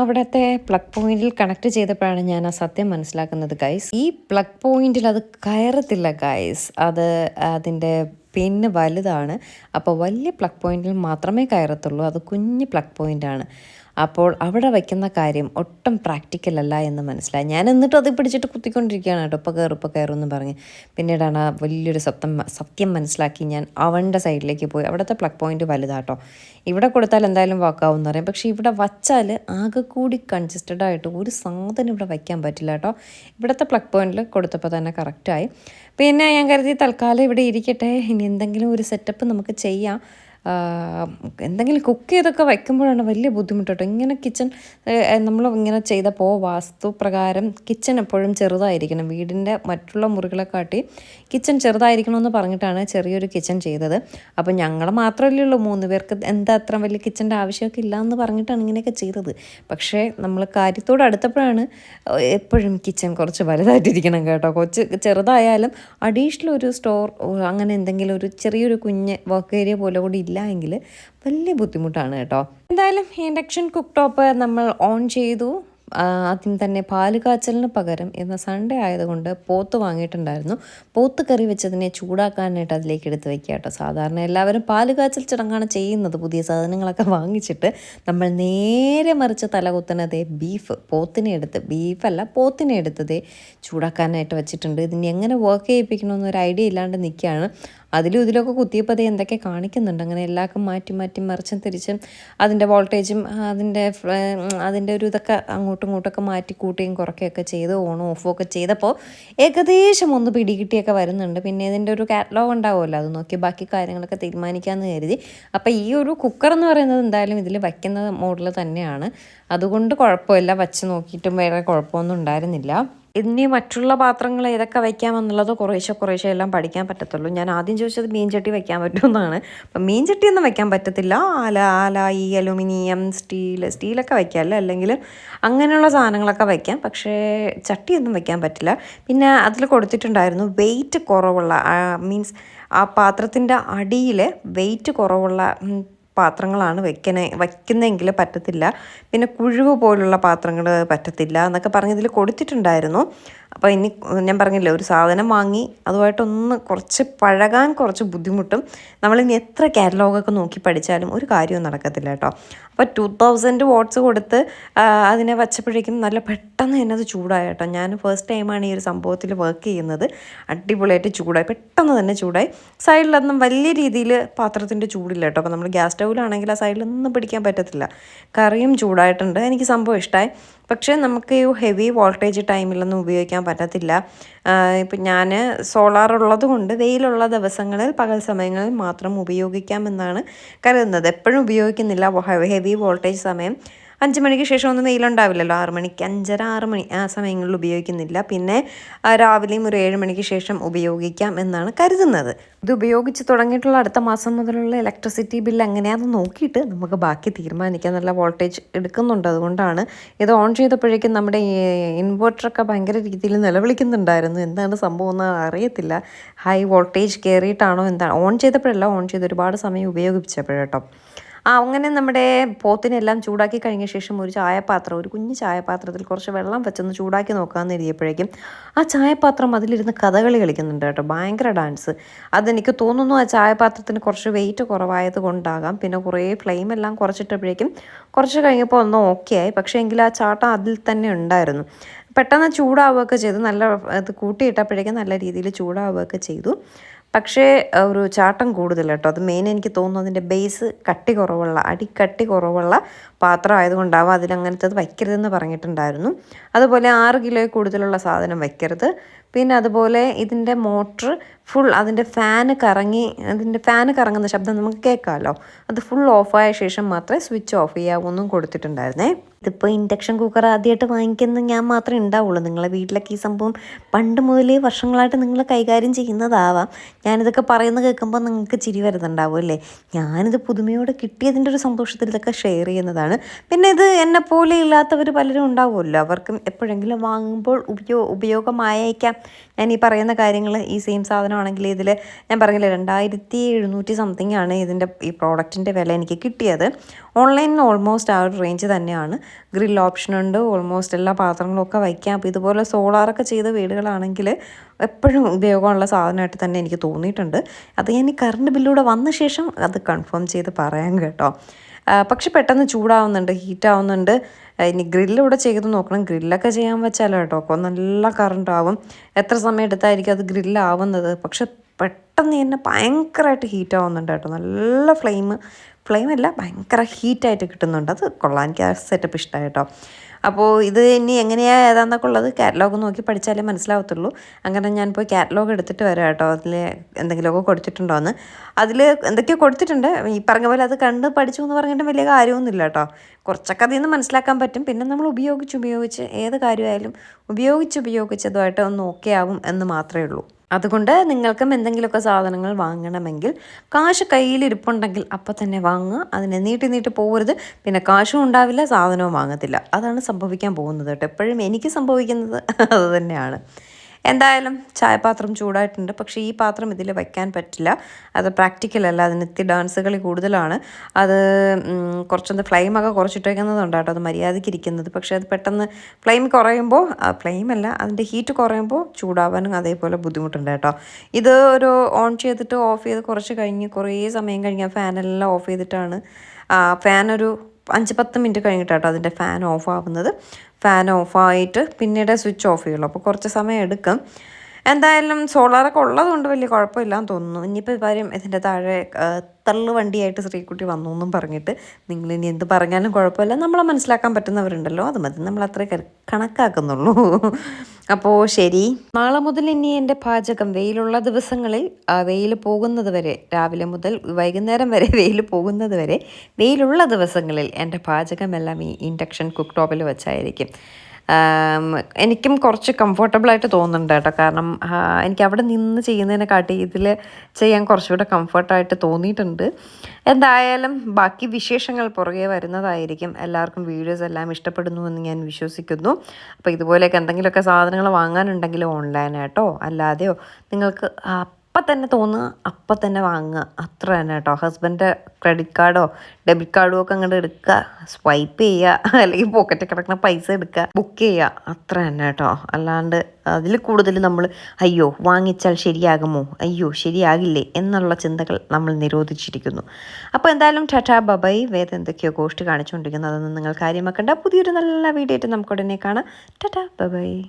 അവിടുത്തെ പ്ലഗ് പോയിന്റിൽ കണക്ട് ചെയ്തപ്പോഴാണ് ഞാൻ ആ സത്യം മനസ്സിലാക്കുന്നത് ഗൈസ് ഈ പ്ലഗ് പോയിന്റിൽ അത് കയറത്തില്ല ഗൈസ് അത് അതിന്റെ പിന്ന് വലുതാണ്. അപ്പോൾ വലിയ പ്ലഗ് പോയിന്റിൽ മാത്രമേ കയറത്തുള്ളൂ. അത് കുഞ്ഞ് പ്ലഗ് പോയിന്റാണ് അപ്പോൾ അവിടെ വയ്ക്കുന്ന കാര്യം ഒട്ടും പ്രാക്ടിക്കൽ അല്ല എന്ന് മനസ്സിലായി. ഞാൻ എന്നിട്ട് അത് പിടിച്ചിട്ട് കുത്തിക്കൊണ്ടിരിക്കുകയാണ് കേട്ടോ. ഇപ്പോൾ കയറും ഇപ്പോൾ പറഞ്ഞ്. പിന്നീടാണ് ആ വലിയൊരു സത്യം സത്യം മനസ്സിലാക്കി ഞാൻ അവന്റെ സൈഡിലേക്ക് പോയി. അവിടുത്തെ പ്ലഗ് പോയിന്റ് വലുതാട്ടോ. ഇവിടെ കൊടുത്താൽ എന്തായാലും വാക്കാവും എന്ന് പറയും. പക്ഷേ ഇവിടെ വച്ചാൽ ആകെ കൂടി കൺസിസ്റ്റഡ് ആയിട്ട് ഒരു സാധനം ഇവിടെ വയ്ക്കാൻ പറ്റില്ല കേട്ടോ. ഇവിടുത്തെ പ്ലഗ് പോയിന്റിൽ കൊടുത്തപ്പോൾ തന്നെ കറക്റ്റായി പിന്നെ ഞാൻ കരുതി തൽക്കാലം ഇവിടെ ഇരിക്കട്ടെ. ഇനി എന്തെങ്കിലും ഒരു സെറ്റപ്പ് നമുക്ക് ചെയ്യാം. എന്തെങ്കിലും കുക്ക് ചെയ്തൊക്കെ വയ്ക്കുമ്പോഴാണ് വലിയ ബുദ്ധിമുട്ട് കേട്ടോ ഇങ്ങനെ കിച്ചൺ നമ്മൾ ഇങ്ങനെ ചെയ്തപ്പോൾ വാസ്തു പ്രകാരം കിച്ചൺ എപ്പോഴും ചെറുതായിരിക്കണം. വീടിന്റെ മറ്റുള്ള മുറികളെ കാട്ടി കിച്ചൺ ചെറുതായിരിക്കണമെന്ന് പറഞ്ഞിട്ടാണ് ചെറിയൊരു കിച്ചൺ ചെയ്തത്. അപ്പോൾ ഞങ്ങൾ മാത്രമല്ലേ ഉള്ളൂ. മൂന്ന് പേർക്ക് എന്താ അത്ര വലിയ കിച്ചന്റെ ആവശ്യമൊക്കെ ഇല്ല എന്ന് പറഞ്ഞിട്ടാണ് ഇങ്ങനെയൊക്കെ ചെയ്തത്. പക്ഷേ നമ്മൾ കാര്യത്തോട് അടുത്തപ്പോഴാണ് എപ്പോഴും കിച്ചൺ കുറച്ച് വലുതായിട്ടിരിക്കണം കേട്ടോ. കൊച്ച് ചെറുതായാലും അഡീഷണൽ ഒരു സ്റ്റോർ അങ്ങനെ എന്തെങ്കിലും ഒരു ചെറിയൊരു കുഞ്ഞ് വർക്ക് ഏരിയ പോലെ കൂടി ഇല്ല എങ്കിൽ വലിയ ബുദ്ധിമുട്ടാണ് കേട്ടോ. എന്തായാലും ഇൻഡക്ഷൻ കുക്ക് ടോപ്പ് നമ്മൾ ഓൺ ചെയ്തു. ആദ്യം തന്നെ പാൽ കാച്ചലിന് പകരം ഇന്ന് സൺഡേ ആയതുകൊണ്ട് പോത്ത് വാങ്ങിയിട്ടുണ്ടായിരുന്നു. പോത്ത് കറി വെച്ചതിനെ ചൂടാക്കാനായിട്ട് അതിലേക്ക് എടുത്ത് വെക്കുക കേട്ടോ. സാധാരണ എല്ലാവരും പാൽ കാച്ചൽ ചടങ്ങാണ് ചെയ്യുന്നത്. പുതിയ സാധനങ്ങളൊക്കെ വാങ്ങിച്ചിട്ട് നമ്മൾ നേരെ മറിച്ച് തലകുത്തണതേ ബീഫ് പോത്തിനെ എടുത്ത് ബീഫല്ല പോത്തിനെ എടുത്തതേ ചൂടാക്കാനായിട്ട് വെച്ചിട്ടുണ്ട്. ഇതിനെ എങ്ങനെ വർക്ക് ചെയ്യിപ്പിക്കണമെന്നൊരു ഐഡിയ ഇല്ലാണ്ട് നിൽക്കുകയാണ്. അതിലും ഇതിലൊക്കെ കുത്തിയപ്പോൾ അത് എന്തൊക്കെ കാണിക്കുന്നുണ്ട്. അങ്ങനെ എല്ലാവർക്കും മാറ്റി മാറ്റി മറിച്ചും തിരിച്ചും അതിന്റെ വോൾട്ടേജും അതിന്റെ അതിന്റെ ഒരു ഇതൊക്കെ അങ്ങോട്ടും ഇങ്ങോട്ടൊക്കെ മാറ്റി കൂട്ടുകയും കുറയ്ക്കുകയൊക്കെ ചെയ്ത് ഓണും ഓഫും ഒക്കെ ചെയ്തപ്പോൾ ഏകദേശം ഒന്ന് പിടികിട്ടിയൊക്കെ വരുന്നുണ്ട്. പിന്നെ ഇതിന്റെ ഒരു കാറ്റലോഗ് ഉണ്ടാവുമല്ലോ അത് നോക്കി ബാക്കി കാര്യങ്ങളൊക്കെ തീരുമാനിക്കാമെന്ന് കരുതി. അപ്പോൾ ഈ ഒരു കുക്കർ എന്ന് പറയുന്നത് എന്തായാലും ഇതിൽ വയ്ക്കുന്ന മോഡൽ തന്നെയാണ്. അതുകൊണ്ട് കുഴപ്പമില്ല വച്ച് നോക്കിയിട്ടും വേറെ കുഴപ്പമൊന്നും ഉണ്ടായിരുന്നില്ല. ഇനി മറ്റുള്ള പാത്രങ്ങൾ ഏതൊക്കെ വയ്ക്കാമെന്നുള്ളത് കുറേശ്ശെ കുറേശ്ശെ എല്ലാം പഠിക്കാൻ പറ്റത്തുള്ളൂ. ഞാൻ ആദ്യം ചോദിച്ചത് മീൻചട്ടി വയ്ക്കാൻ പറ്റുമെന്നാണ്. അപ്പം മീൻചട്ടി ഒന്നും വയ്ക്കാൻ പറ്റത്തില്ല. ആല ആല ഈ അലുമിനിയം സ്റ്റീൽ സ്റ്റീലൊക്കെ വയ്ക്കാമല്ലോ അല്ലെങ്കിൽ അങ്ങനെയുള്ള സാധനങ്ങളൊക്കെ വയ്ക്കാം. പക്ഷേ ചട്ടിയൊന്നും വയ്ക്കാൻ പറ്റില്ല. പിന്നെ അതിൽ കൊടുത്തിട്ടുണ്ടായിരുന്നു വെയിറ്റ് കുറവുള്ള മീൻസ് ആ പാത്രത്തിന്റെ അടിയിൽ വെയിറ്റ് കുറവുള്ള പാത്രങ്ങളാണ് വെക്കണ വയ്ക്കുന്നതെങ്കിൽ പറ്റത്തില്ല. പിന്നെ കുഴിവ് പോലുള്ള പാത്രങ്ങൾ പറ്റത്തില്ല എന്നൊക്കെ പറഞ്ഞ് ഇതിൽ കൊടുത്തിട്ടുണ്ടായിരുന്നു. അപ്പോൾ ഇനി ഞാൻ പറഞ്ഞില്ലേ ഒരു സാധനം വാങ്ങി അതുമായിട്ടൊന്ന് കുറച്ച് പഴകാൻ കുറച്ച് ബുദ്ധിമുട്ടും. നമ്മളിനി എത്ര കാറ്റലോഗൊക്കെ നോക്കി പഠിച്ചാലും ഒരു കാര്യവും നടക്കത്തില്ല കേട്ടോ. അപ്പോൾ ടു തൗസൻഡ് വാട്ട്സ് കൊടുത്ത് അതിനെ വച്ചപ്പോഴേക്കും നല്ല പെട്ടെന്ന് തന്നെ അത് ചൂടായി കേട്ടോ. ഞാൻ ഫസ്റ്റ് ടൈമാണ് ഈ ഒരു സംഭവത്തിൽ വർക്ക് ചെയ്യുന്നത്. അടിപൊളിയായിട്ട് ചൂടായി പെട്ടെന്ന് തന്നെ ചൂടായി. സൈഡിലൊന്നും വലിയ രീതിയിൽ പാത്രത്തിന്റെ ചൂടില്ല കേട്ടോ. അപ്പോൾ നമ്മൾ ഗ്യാസ് സ്റ്റൗവിലാണെങ്കിൽ ആ സൈഡിലൊന്നും പിടിക്കാൻ പറ്റത്തില്ല. കറിയും ചൂടായിട്ടുണ്ട്. എനിക്ക് സംഭവം ഇഷ്ടമായി പക്ഷേ നമുക്ക് ഈ ഹെവി വോൾട്ടേജ് ടൈമിലൊന്നും ഉപയോഗിക്കാൻ പറ്റത്തില്ല. ഇപ്പം ഞാൻ സോളാർ ഉള്ളത് കൊണ്ട് വെയിലുള്ള ദിവസങ്ങളിൽ പകൽ സമയങ്ങളിൽ മാത്രം ഉപയോഗിക്കാമെന്നാണ് കരുതുന്നത്. എപ്പോഴും ഉപയോഗിക്കുന്നില്ല ഹെവി വോൾട്ടേജ് സമയം. അഞ്ച് മണിക്ക് ശേഷം ഒന്നും വെയിലുണ്ടാവില്ലല്ലോ. ആറ് മണിക്ക് അഞ്ചര ആറ് മണി ആ സമയങ്ങളിൽ ഉപയോഗിക്കുന്നില്ല. പിന്നെ രാവിലെയും ഒരു ഏഴ് മണിക്ക് ശേഷം ഉപയോഗിക്കാം എന്നാണ് കരുതുന്നത്. ഇത് ഉപയോഗിച്ച് തുടങ്ങിയിട്ടുള്ള അടുത്ത മാസം മുതലുള്ള ഇലക്ട്രിസിറ്റി ബില്ല് എങ്ങനെയാണെന്ന് നോക്കിയിട്ട് നമുക്ക് ബാക്കി തീരുമാനിക്കാം. നല്ല വോൾട്ടേജ് എടുക്കുന്നുണ്ട്. അതുകൊണ്ടാണ് ഇത് ഓൺ ചെയ്തപ്പോഴേക്കും നമ്മുടെ ഇൻവെർട്ടറൊക്കെ ഭയങ്കര രീതിയിൽ നിലവിളിക്കുന്നുണ്ടായിരുന്നു. എന്താണ് സംഭവം എന്ന് അറിയത്തില്ല. ഹൈ വോൾട്ടേജ് കയറിയിട്ടാണോ എന്താണ് ഓൺ ചെയ്തപ്പോഴല്ല ഓൺ ചെയ്ത് ഒരുപാട് സമയം ഉപയോഗിച്ചപ്പോഴേട്ടോ. ആ അങ്ങനെ നമ്മുടെ പോത്തിനെല്ലാം ചൂടാക്കി കഴിഞ്ഞ ശേഷം ഒരു ചായപാത്രം ഒരു കുഞ്ഞു ചായപാത്രത്തിൽ കുറച്ച് വെള്ളം വെച്ചൊന്ന് ചൂടാക്കി നോക്കാമെന്ന് എഴുതിയപ്പോഴേക്കും ആ ചായപാത്രം അതിലിരുന്ന് കഥകളി കളിക്കുന്നുണ്ട് കേട്ടോ. ഭയങ്കര ഡാൻസ്. അതെനിക്ക് തോന്നുന്നു ആ ചായപാത്രത്തിന് കുറച്ച് വെയിറ്റ് കുറവായത് കൊണ്ടാകാം. പിന്നെ കുറേ ഫ്ലെയിം എല്ലാം കുറച്ചിട്ടപ്പോഴേക്കും കുറച്ച് കഴിഞ്ഞപ്പോൾ ഒന്ന് ഓക്കെ ആയി. പക്ഷേ എങ്കിൽ ആ ചാട്ടം അതിൽ തന്നെ ഉണ്ടായിരുന്നു. പെട്ടെന്ന് ചൂടാവുകയൊക്കെ ചെയ്തു. നല്ല ഇത് കൂട്ടിയിട്ടപ്പോഴേക്കും നല്ല രീതിയിൽ ചൂടാവുകയൊക്കെ ചെയ്തു. പക്ഷേ ഒരു ചാട്ടം കൂടുതൽ കേട്ടോ. അത് മെയിൻ എനിക്ക് തോന്നുന്നു അതിന്റെ ബേസ് കട്ടി കുറവുള്ള അടിക്കട്ടി കുറവുള്ള പാത്രം ആയതുകൊണ്ടാവും അതിലങ്ങനത്തത് വയ്ക്കരുതെന്ന് പറഞ്ഞിട്ടുണ്ടായിരുന്നു. അതുപോലെ ആറ് കിലോ കൂടുതലുള്ള സാധനം വയ്ക്കരുത്. പിന്നെ അതുപോലെ ഇതിന്റെ മോട്ടർ ഫുൾ അതിന്റെ ഫാന് കറങ്ങി അതിന്റെ ഫാന് കറങ്ങുന്ന ശബ്ദം നമുക്ക് കേൾക്കാമല്ലോ. അത് ഫുൾ ഓഫായ ശേഷം മാത്രമേ സ്വിച്ച് ഓഫ് ചെയ്യാവൂ എന്നും കൊടുത്തിട്ടുണ്ടായിരുന്നേ. ഇതിപ്പോൾ ഇൻഡക്ഷൻ കുക്കർ ആദ്യമായിട്ട് വാങ്ങിക്കുന്ന ഞാൻ മാത്രമേ ഉണ്ടാവുള്ളൂ. നിങ്ങളെ വീട്ടിലൊക്കെ ഈ സംഭവം പണ്ട് മുതലേ വർഷങ്ങളായിട്ട് നിങ്ങൾ കൈകാര്യം ചെയ്യുന്നതാവാം. ഞാനിതൊക്കെ പറയുന്നത് കേൾക്കുമ്പോൾ നിങ്ങൾക്ക് ചിരി വരുന്നുണ്ടാവും അല്ലേ? ഞാനിത് പുതുമയോടെ കിട്ടിയതിന്റെ ഒരു സന്തോഷത്തിൽ ഇതൊക്കെ ഷെയർ ചെയ്യുന്നതാണ്. പിന്നെ ഇത് എന്നെ പോലെ ഇല്ലാത്തവർ പലരും ഉണ്ടാവുമല്ലോ. അവർക്കും എപ്പോഴെങ്കിലും വാങ്ങുമ്പോൾ ഉപയോ ഉപയോഗമായേക്കാം. ഞാൻ ഈ പറയുന്ന കാര്യങ്ങൾ ഈ സെയിം സാധനമാണെങ്കിൽ ഇതിൽ ഞാൻ പറഞ്ഞില്ല രണ്ടായിരത്തി എഴുന്നൂറ്റി സംതിങ് ആണ് ഇതിന്റെ ഈ പ്രോഡക്റ്റിന്റെ വില എനിക്ക് കിട്ടിയത്. ഓൺലൈനിൽ ഓൾമോസ്റ്റ് ആ ഒരു റേഞ്ച് തന്നെയാണ്. ഗ്രിൽ ഓപ്ഷനുണ്ട്. ഓൾമോസ്റ്റ് എല്ലാ പാത്രങ്ങളൊക്കെ വയ്ക്കാം. അപ്പോൾ ഇതുപോലെ സോളാറൊക്കെ ചെയ്ത വീടുകളാണെങ്കിൽ എപ്പോഴും ഉപയോഗമുള്ള സാധനമായിട്ട് തന്നെ എനിക്ക് തോന്നിയിട്ടുണ്ട്. അത് ഞാൻ കറണ്ട് ബില്ലൂടെ വന്ന ശേഷം അത് കൺഫേം ചെയ്ത് പറയാം കേട്ടോ. പക്ഷെ പെട്ടെന്ന് ചൂടാവുന്നുണ്ട് ഹീറ്റാവുന്നുണ്ട് ഇനി ഗ്രില്ലൂടെ ചെയ്ത് നോക്കണം. ഗ്രില്ലൊക്കെ ചെയ്യാൻ വെച്ചാലോ കേട്ടോ. അപ്പോൾ നല്ല കറണ്ട് ആവും. എത്ര സമയം എടുത്തായിരിക്കും അത് ഗ്രില്ലാവുന്നത് പക്ഷെ പെട്ടെന്ന് തന്നെ ഭയങ്കരമായിട്ട് ഹീറ്റാവുന്നുണ്ട് കേട്ടോ. നല്ല ഫ്ലെയിം ഫ്ലെയിം അല്ല ഭയങ്കര ഹീറ്റായിട്ട് കിട്ടുന്നുണ്ട്. അത് കൊള്ളാം. എനിക്ക് ആ സെറ്റപ്പ് ഇഷ്ടമായി കേട്ടോ. അപ്പോൾ ഇത് ഇനി എങ്ങനെയാണ് ഏതാന്നൊക്കെ ഉള്ളത് കാറ്റലോഗ് നോക്കി പഠിച്ചാലേ മനസ്സിലാവത്തുള്ളൂ. അങ്ങനെ ഞാൻ പോയി കാറ്റലോഗ് എടുത്തിട്ട് വരാം കേട്ടോ. അതിൽ എന്തെങ്കിലുമൊക്കെ കൊടുത്തിട്ടുണ്ടോ എന്ന് അതിൽ എന്തൊക്കെയോ കൊടുത്തിട്ടുണ്ട്. ഈ പറഞ്ഞ പോലെ അത് കണ്ട് പഠിച്ചു എന്ന് പറഞ്ഞിട്ട് വലിയ കാര്യമൊന്നുമില്ല കേട്ടോ. കുറച്ചൊക്കെ അതിൽ നിന്ന് മനസ്സിലാക്കാൻ പറ്റും. പിന്നെ നമ്മൾ ഉപയോഗിച്ച് ഉപയോഗിച്ച് ഏത് കാര്യമായാലും ഉപയോഗിച്ച് ഉപയോഗിച്ച് അതുമായിട്ട് ഒന്ന് ഓക്കെ ആവും എന്ന് മാത്രമേ ഉള്ളൂ. അതുകൊണ്ട് നിങ്ങൾക്കും എന്തെങ്കിലുമൊക്കെ സാധനങ്ങൾ വാങ്ങണമെങ്കിൽ കാശ് കയ്യിലിരിപ്പുണ്ടെങ്കിൽ അപ്പം തന്നെ വാങ്ങുക. അതിനെ നീട്ടി നീട്ടി പോകരുത്. പിന്നെ കാശും ഉണ്ടാവില്ല സാധനവും വാങ്ങത്തില്ല. അതാണ് സംഭവിക്കാൻ പോകുന്നത് കേട്ടോ. എപ്പോഴും എനിക്ക് സംഭവിക്കുന്നത് അത് തന്നെയാണ്. എന്തായാലും ചായപാത്രം ചൂടായിട്ടുണ്ട്. പക്ഷേ ഈ പാത്രം ഇതിൽ വയ്ക്കാൻ പറ്റില്ല. അത് പ്രാക്ടിക്കൽ അല്ല. അതിന് ഇത്തിരി ഡാൻസ് കളി കൂടുതലാണ്. അത് കുറച്ചൊന്ന് ഫ്ലെയിമൊക്കെ കുറച്ചിട്ടേക്കുന്നതുണ്ട് കേട്ടോ. അത് മര്യാദയ്ക്ക് ഇരിക്കുന്നത് പക്ഷേ അത് പെട്ടെന്ന് ഫ്ലെയിം കുറയുമ്പോൾ ഫ്ലെയിം അല്ല അതിന്റെ ഹീറ്റ് കുറയുമ്പോൾ ചൂടാവാനും അതേപോലെ ബുദ്ധിമുട്ടുണ്ട് കേട്ടോ. ഇത് ഒരു ഓൺ ചെയ്തിട്ട് ഓഫ് ചെയ്ത് കുറച്ച് കഴിഞ്ഞ് കുറേ സമയം കഴിഞ്ഞ് ഫാനെല്ലാം ഓഫ് ചെയ്തിട്ടാണ് ഫാനൊരു അഞ്ച് പത്ത് മിനിറ്റ് കഴിഞ്ഞിട്ടാട്ടോ അതിന്റെ ഫാൻ ഓഫ് ആവുന്നത്. ഫാൻ ഓഫായിട്ട് പിന്നീട് സ്വിച്ച് ഓഫ് ചെയ്യുള്ളൂ. അപ്പോൾ കുറച്ച് സമയം എടുക്കും. എന്തായാലും സോളാറൊക്കെ ഉള്ളതുകൊണ്ട് വലിയ കുഴപ്പമില്ലാന്ന് തോന്നുന്നു. ഇനിയിപ്പോൾ കാര്യം ഇതിന്റെ താഴെ തള്ളു വണ്ടിയായിട്ട് ശ്രീകുട്ടി വന്നു എന്നും പറഞ്ഞിട്ട് നിങ്ങൾ ഇനി എന്ത് പറഞ്ഞാലും കുഴപ്പമില്ല. നമ്മളെ മനസ്സിലാക്കാൻ പറ്റുന്നവരുണ്ടല്ലോ അത് മതി. നമ്മൾ അത്രേ കര- കണക്കാക്കുന്നുള്ളൂ. അപ്പോൾ ശരി. നാളെ മുതൽ ഇനി എന്റെ പാചകം വെയിലുള്ള ദിവസങ്ങളിൽ വെയിൽ പോകുന്നത് വരെ രാവിലെ മുതൽ വൈകുന്നേരം വരെ വെയിൽ പോകുന്നത് വരെ വെയിലുള്ള ദിവസങ്ങളിൽ എന്റെ പാചകമെല്ലാം ഈ ഇൻഡക്ഷൻ കുക്ക് ടോപ്പിൽ വെച്ചായിരിക്കും. എനിക്കും കുറച്ച് കംഫർട്ടബിളായിട്ട് തോന്നുന്നുണ്ട് കേട്ടോ. കാരണം എനിക്ക് അവിടെ നിന്ന് ചെയ്യുന്നതിനെക്കാട്ടി ഇതിൽ ചെയ്യാൻ കുറച്ചുകൂടെ കംഫർട്ടായിട്ട് തോന്നിയിട്ടുണ്ട്. എന്തായാലും ബാക്കി വിശേഷങ്ങൾ പുറകെ വരുന്നതായിരിക്കും. എല്ലാവർക്കും വീഡിയോസ് എല്ലാം ഇഷ്ടപ്പെടുന്നു എന്ന് ഞാൻ വിശ്വസിക്കുന്നു. അപ്പോൾ ഇതുപോലെയൊക്കെ എന്തെങ്കിലുമൊക്കെ സാധനങ്ങൾ വാങ്ങാനുണ്ടെങ്കിൽ ഓൺലൈനായിട്ടോ അല്ലാതെയോ നിങ്ങൾക്ക് അപ്പം തന്നെ തോന്നുക അപ്പം തന്നെ വാങ്ങുക. അത്ര തന്നെ കേട്ടോ. ഹസ്ബൻഡ് ക്രെഡിറ്റ് കാർഡോ ഡെബിറ്റ് കാർഡോ ഒക്കെ അങ്ങോട്ട് എടുക്കുക സ്വൈപ്പ് ചെയ്യുക അല്ലെങ്കിൽ പോക്കറ്റിൽ കിടക്കുന്ന പൈസ എടുക്കുക ബുക്ക് ചെയ്യുക. അത്ര തന്നെ കേട്ടോ. അല്ലാണ്ട് അതിൽ കൂടുതൽ നമ്മൾ അയ്യോ വാങ്ങിച്ചാൽ ശരിയാകുമോ? അയ്യോ ശരിയാകില്ലേ? എന്നുള്ള ചിന്തകൾ നമ്മൾ നിരോധിച്ചിരിക്കുന്നു. അപ്പോൾ എന്തായാലും ടാറ്റാ ബബൈ. വേദ എന്തൊക്കെയോ ഗോഷ്ടി കാണിച്ചുകൊണ്ടിരിക്കുന്നു. അതൊന്നും നിങ്ങൾ കാര്യമാക്കേണ്ട. പുതിയൊരു നല്ല വീഡിയോ ആയിട്ട് നമുക്ക് ഉടനെ കാണാം. Tata bye bye.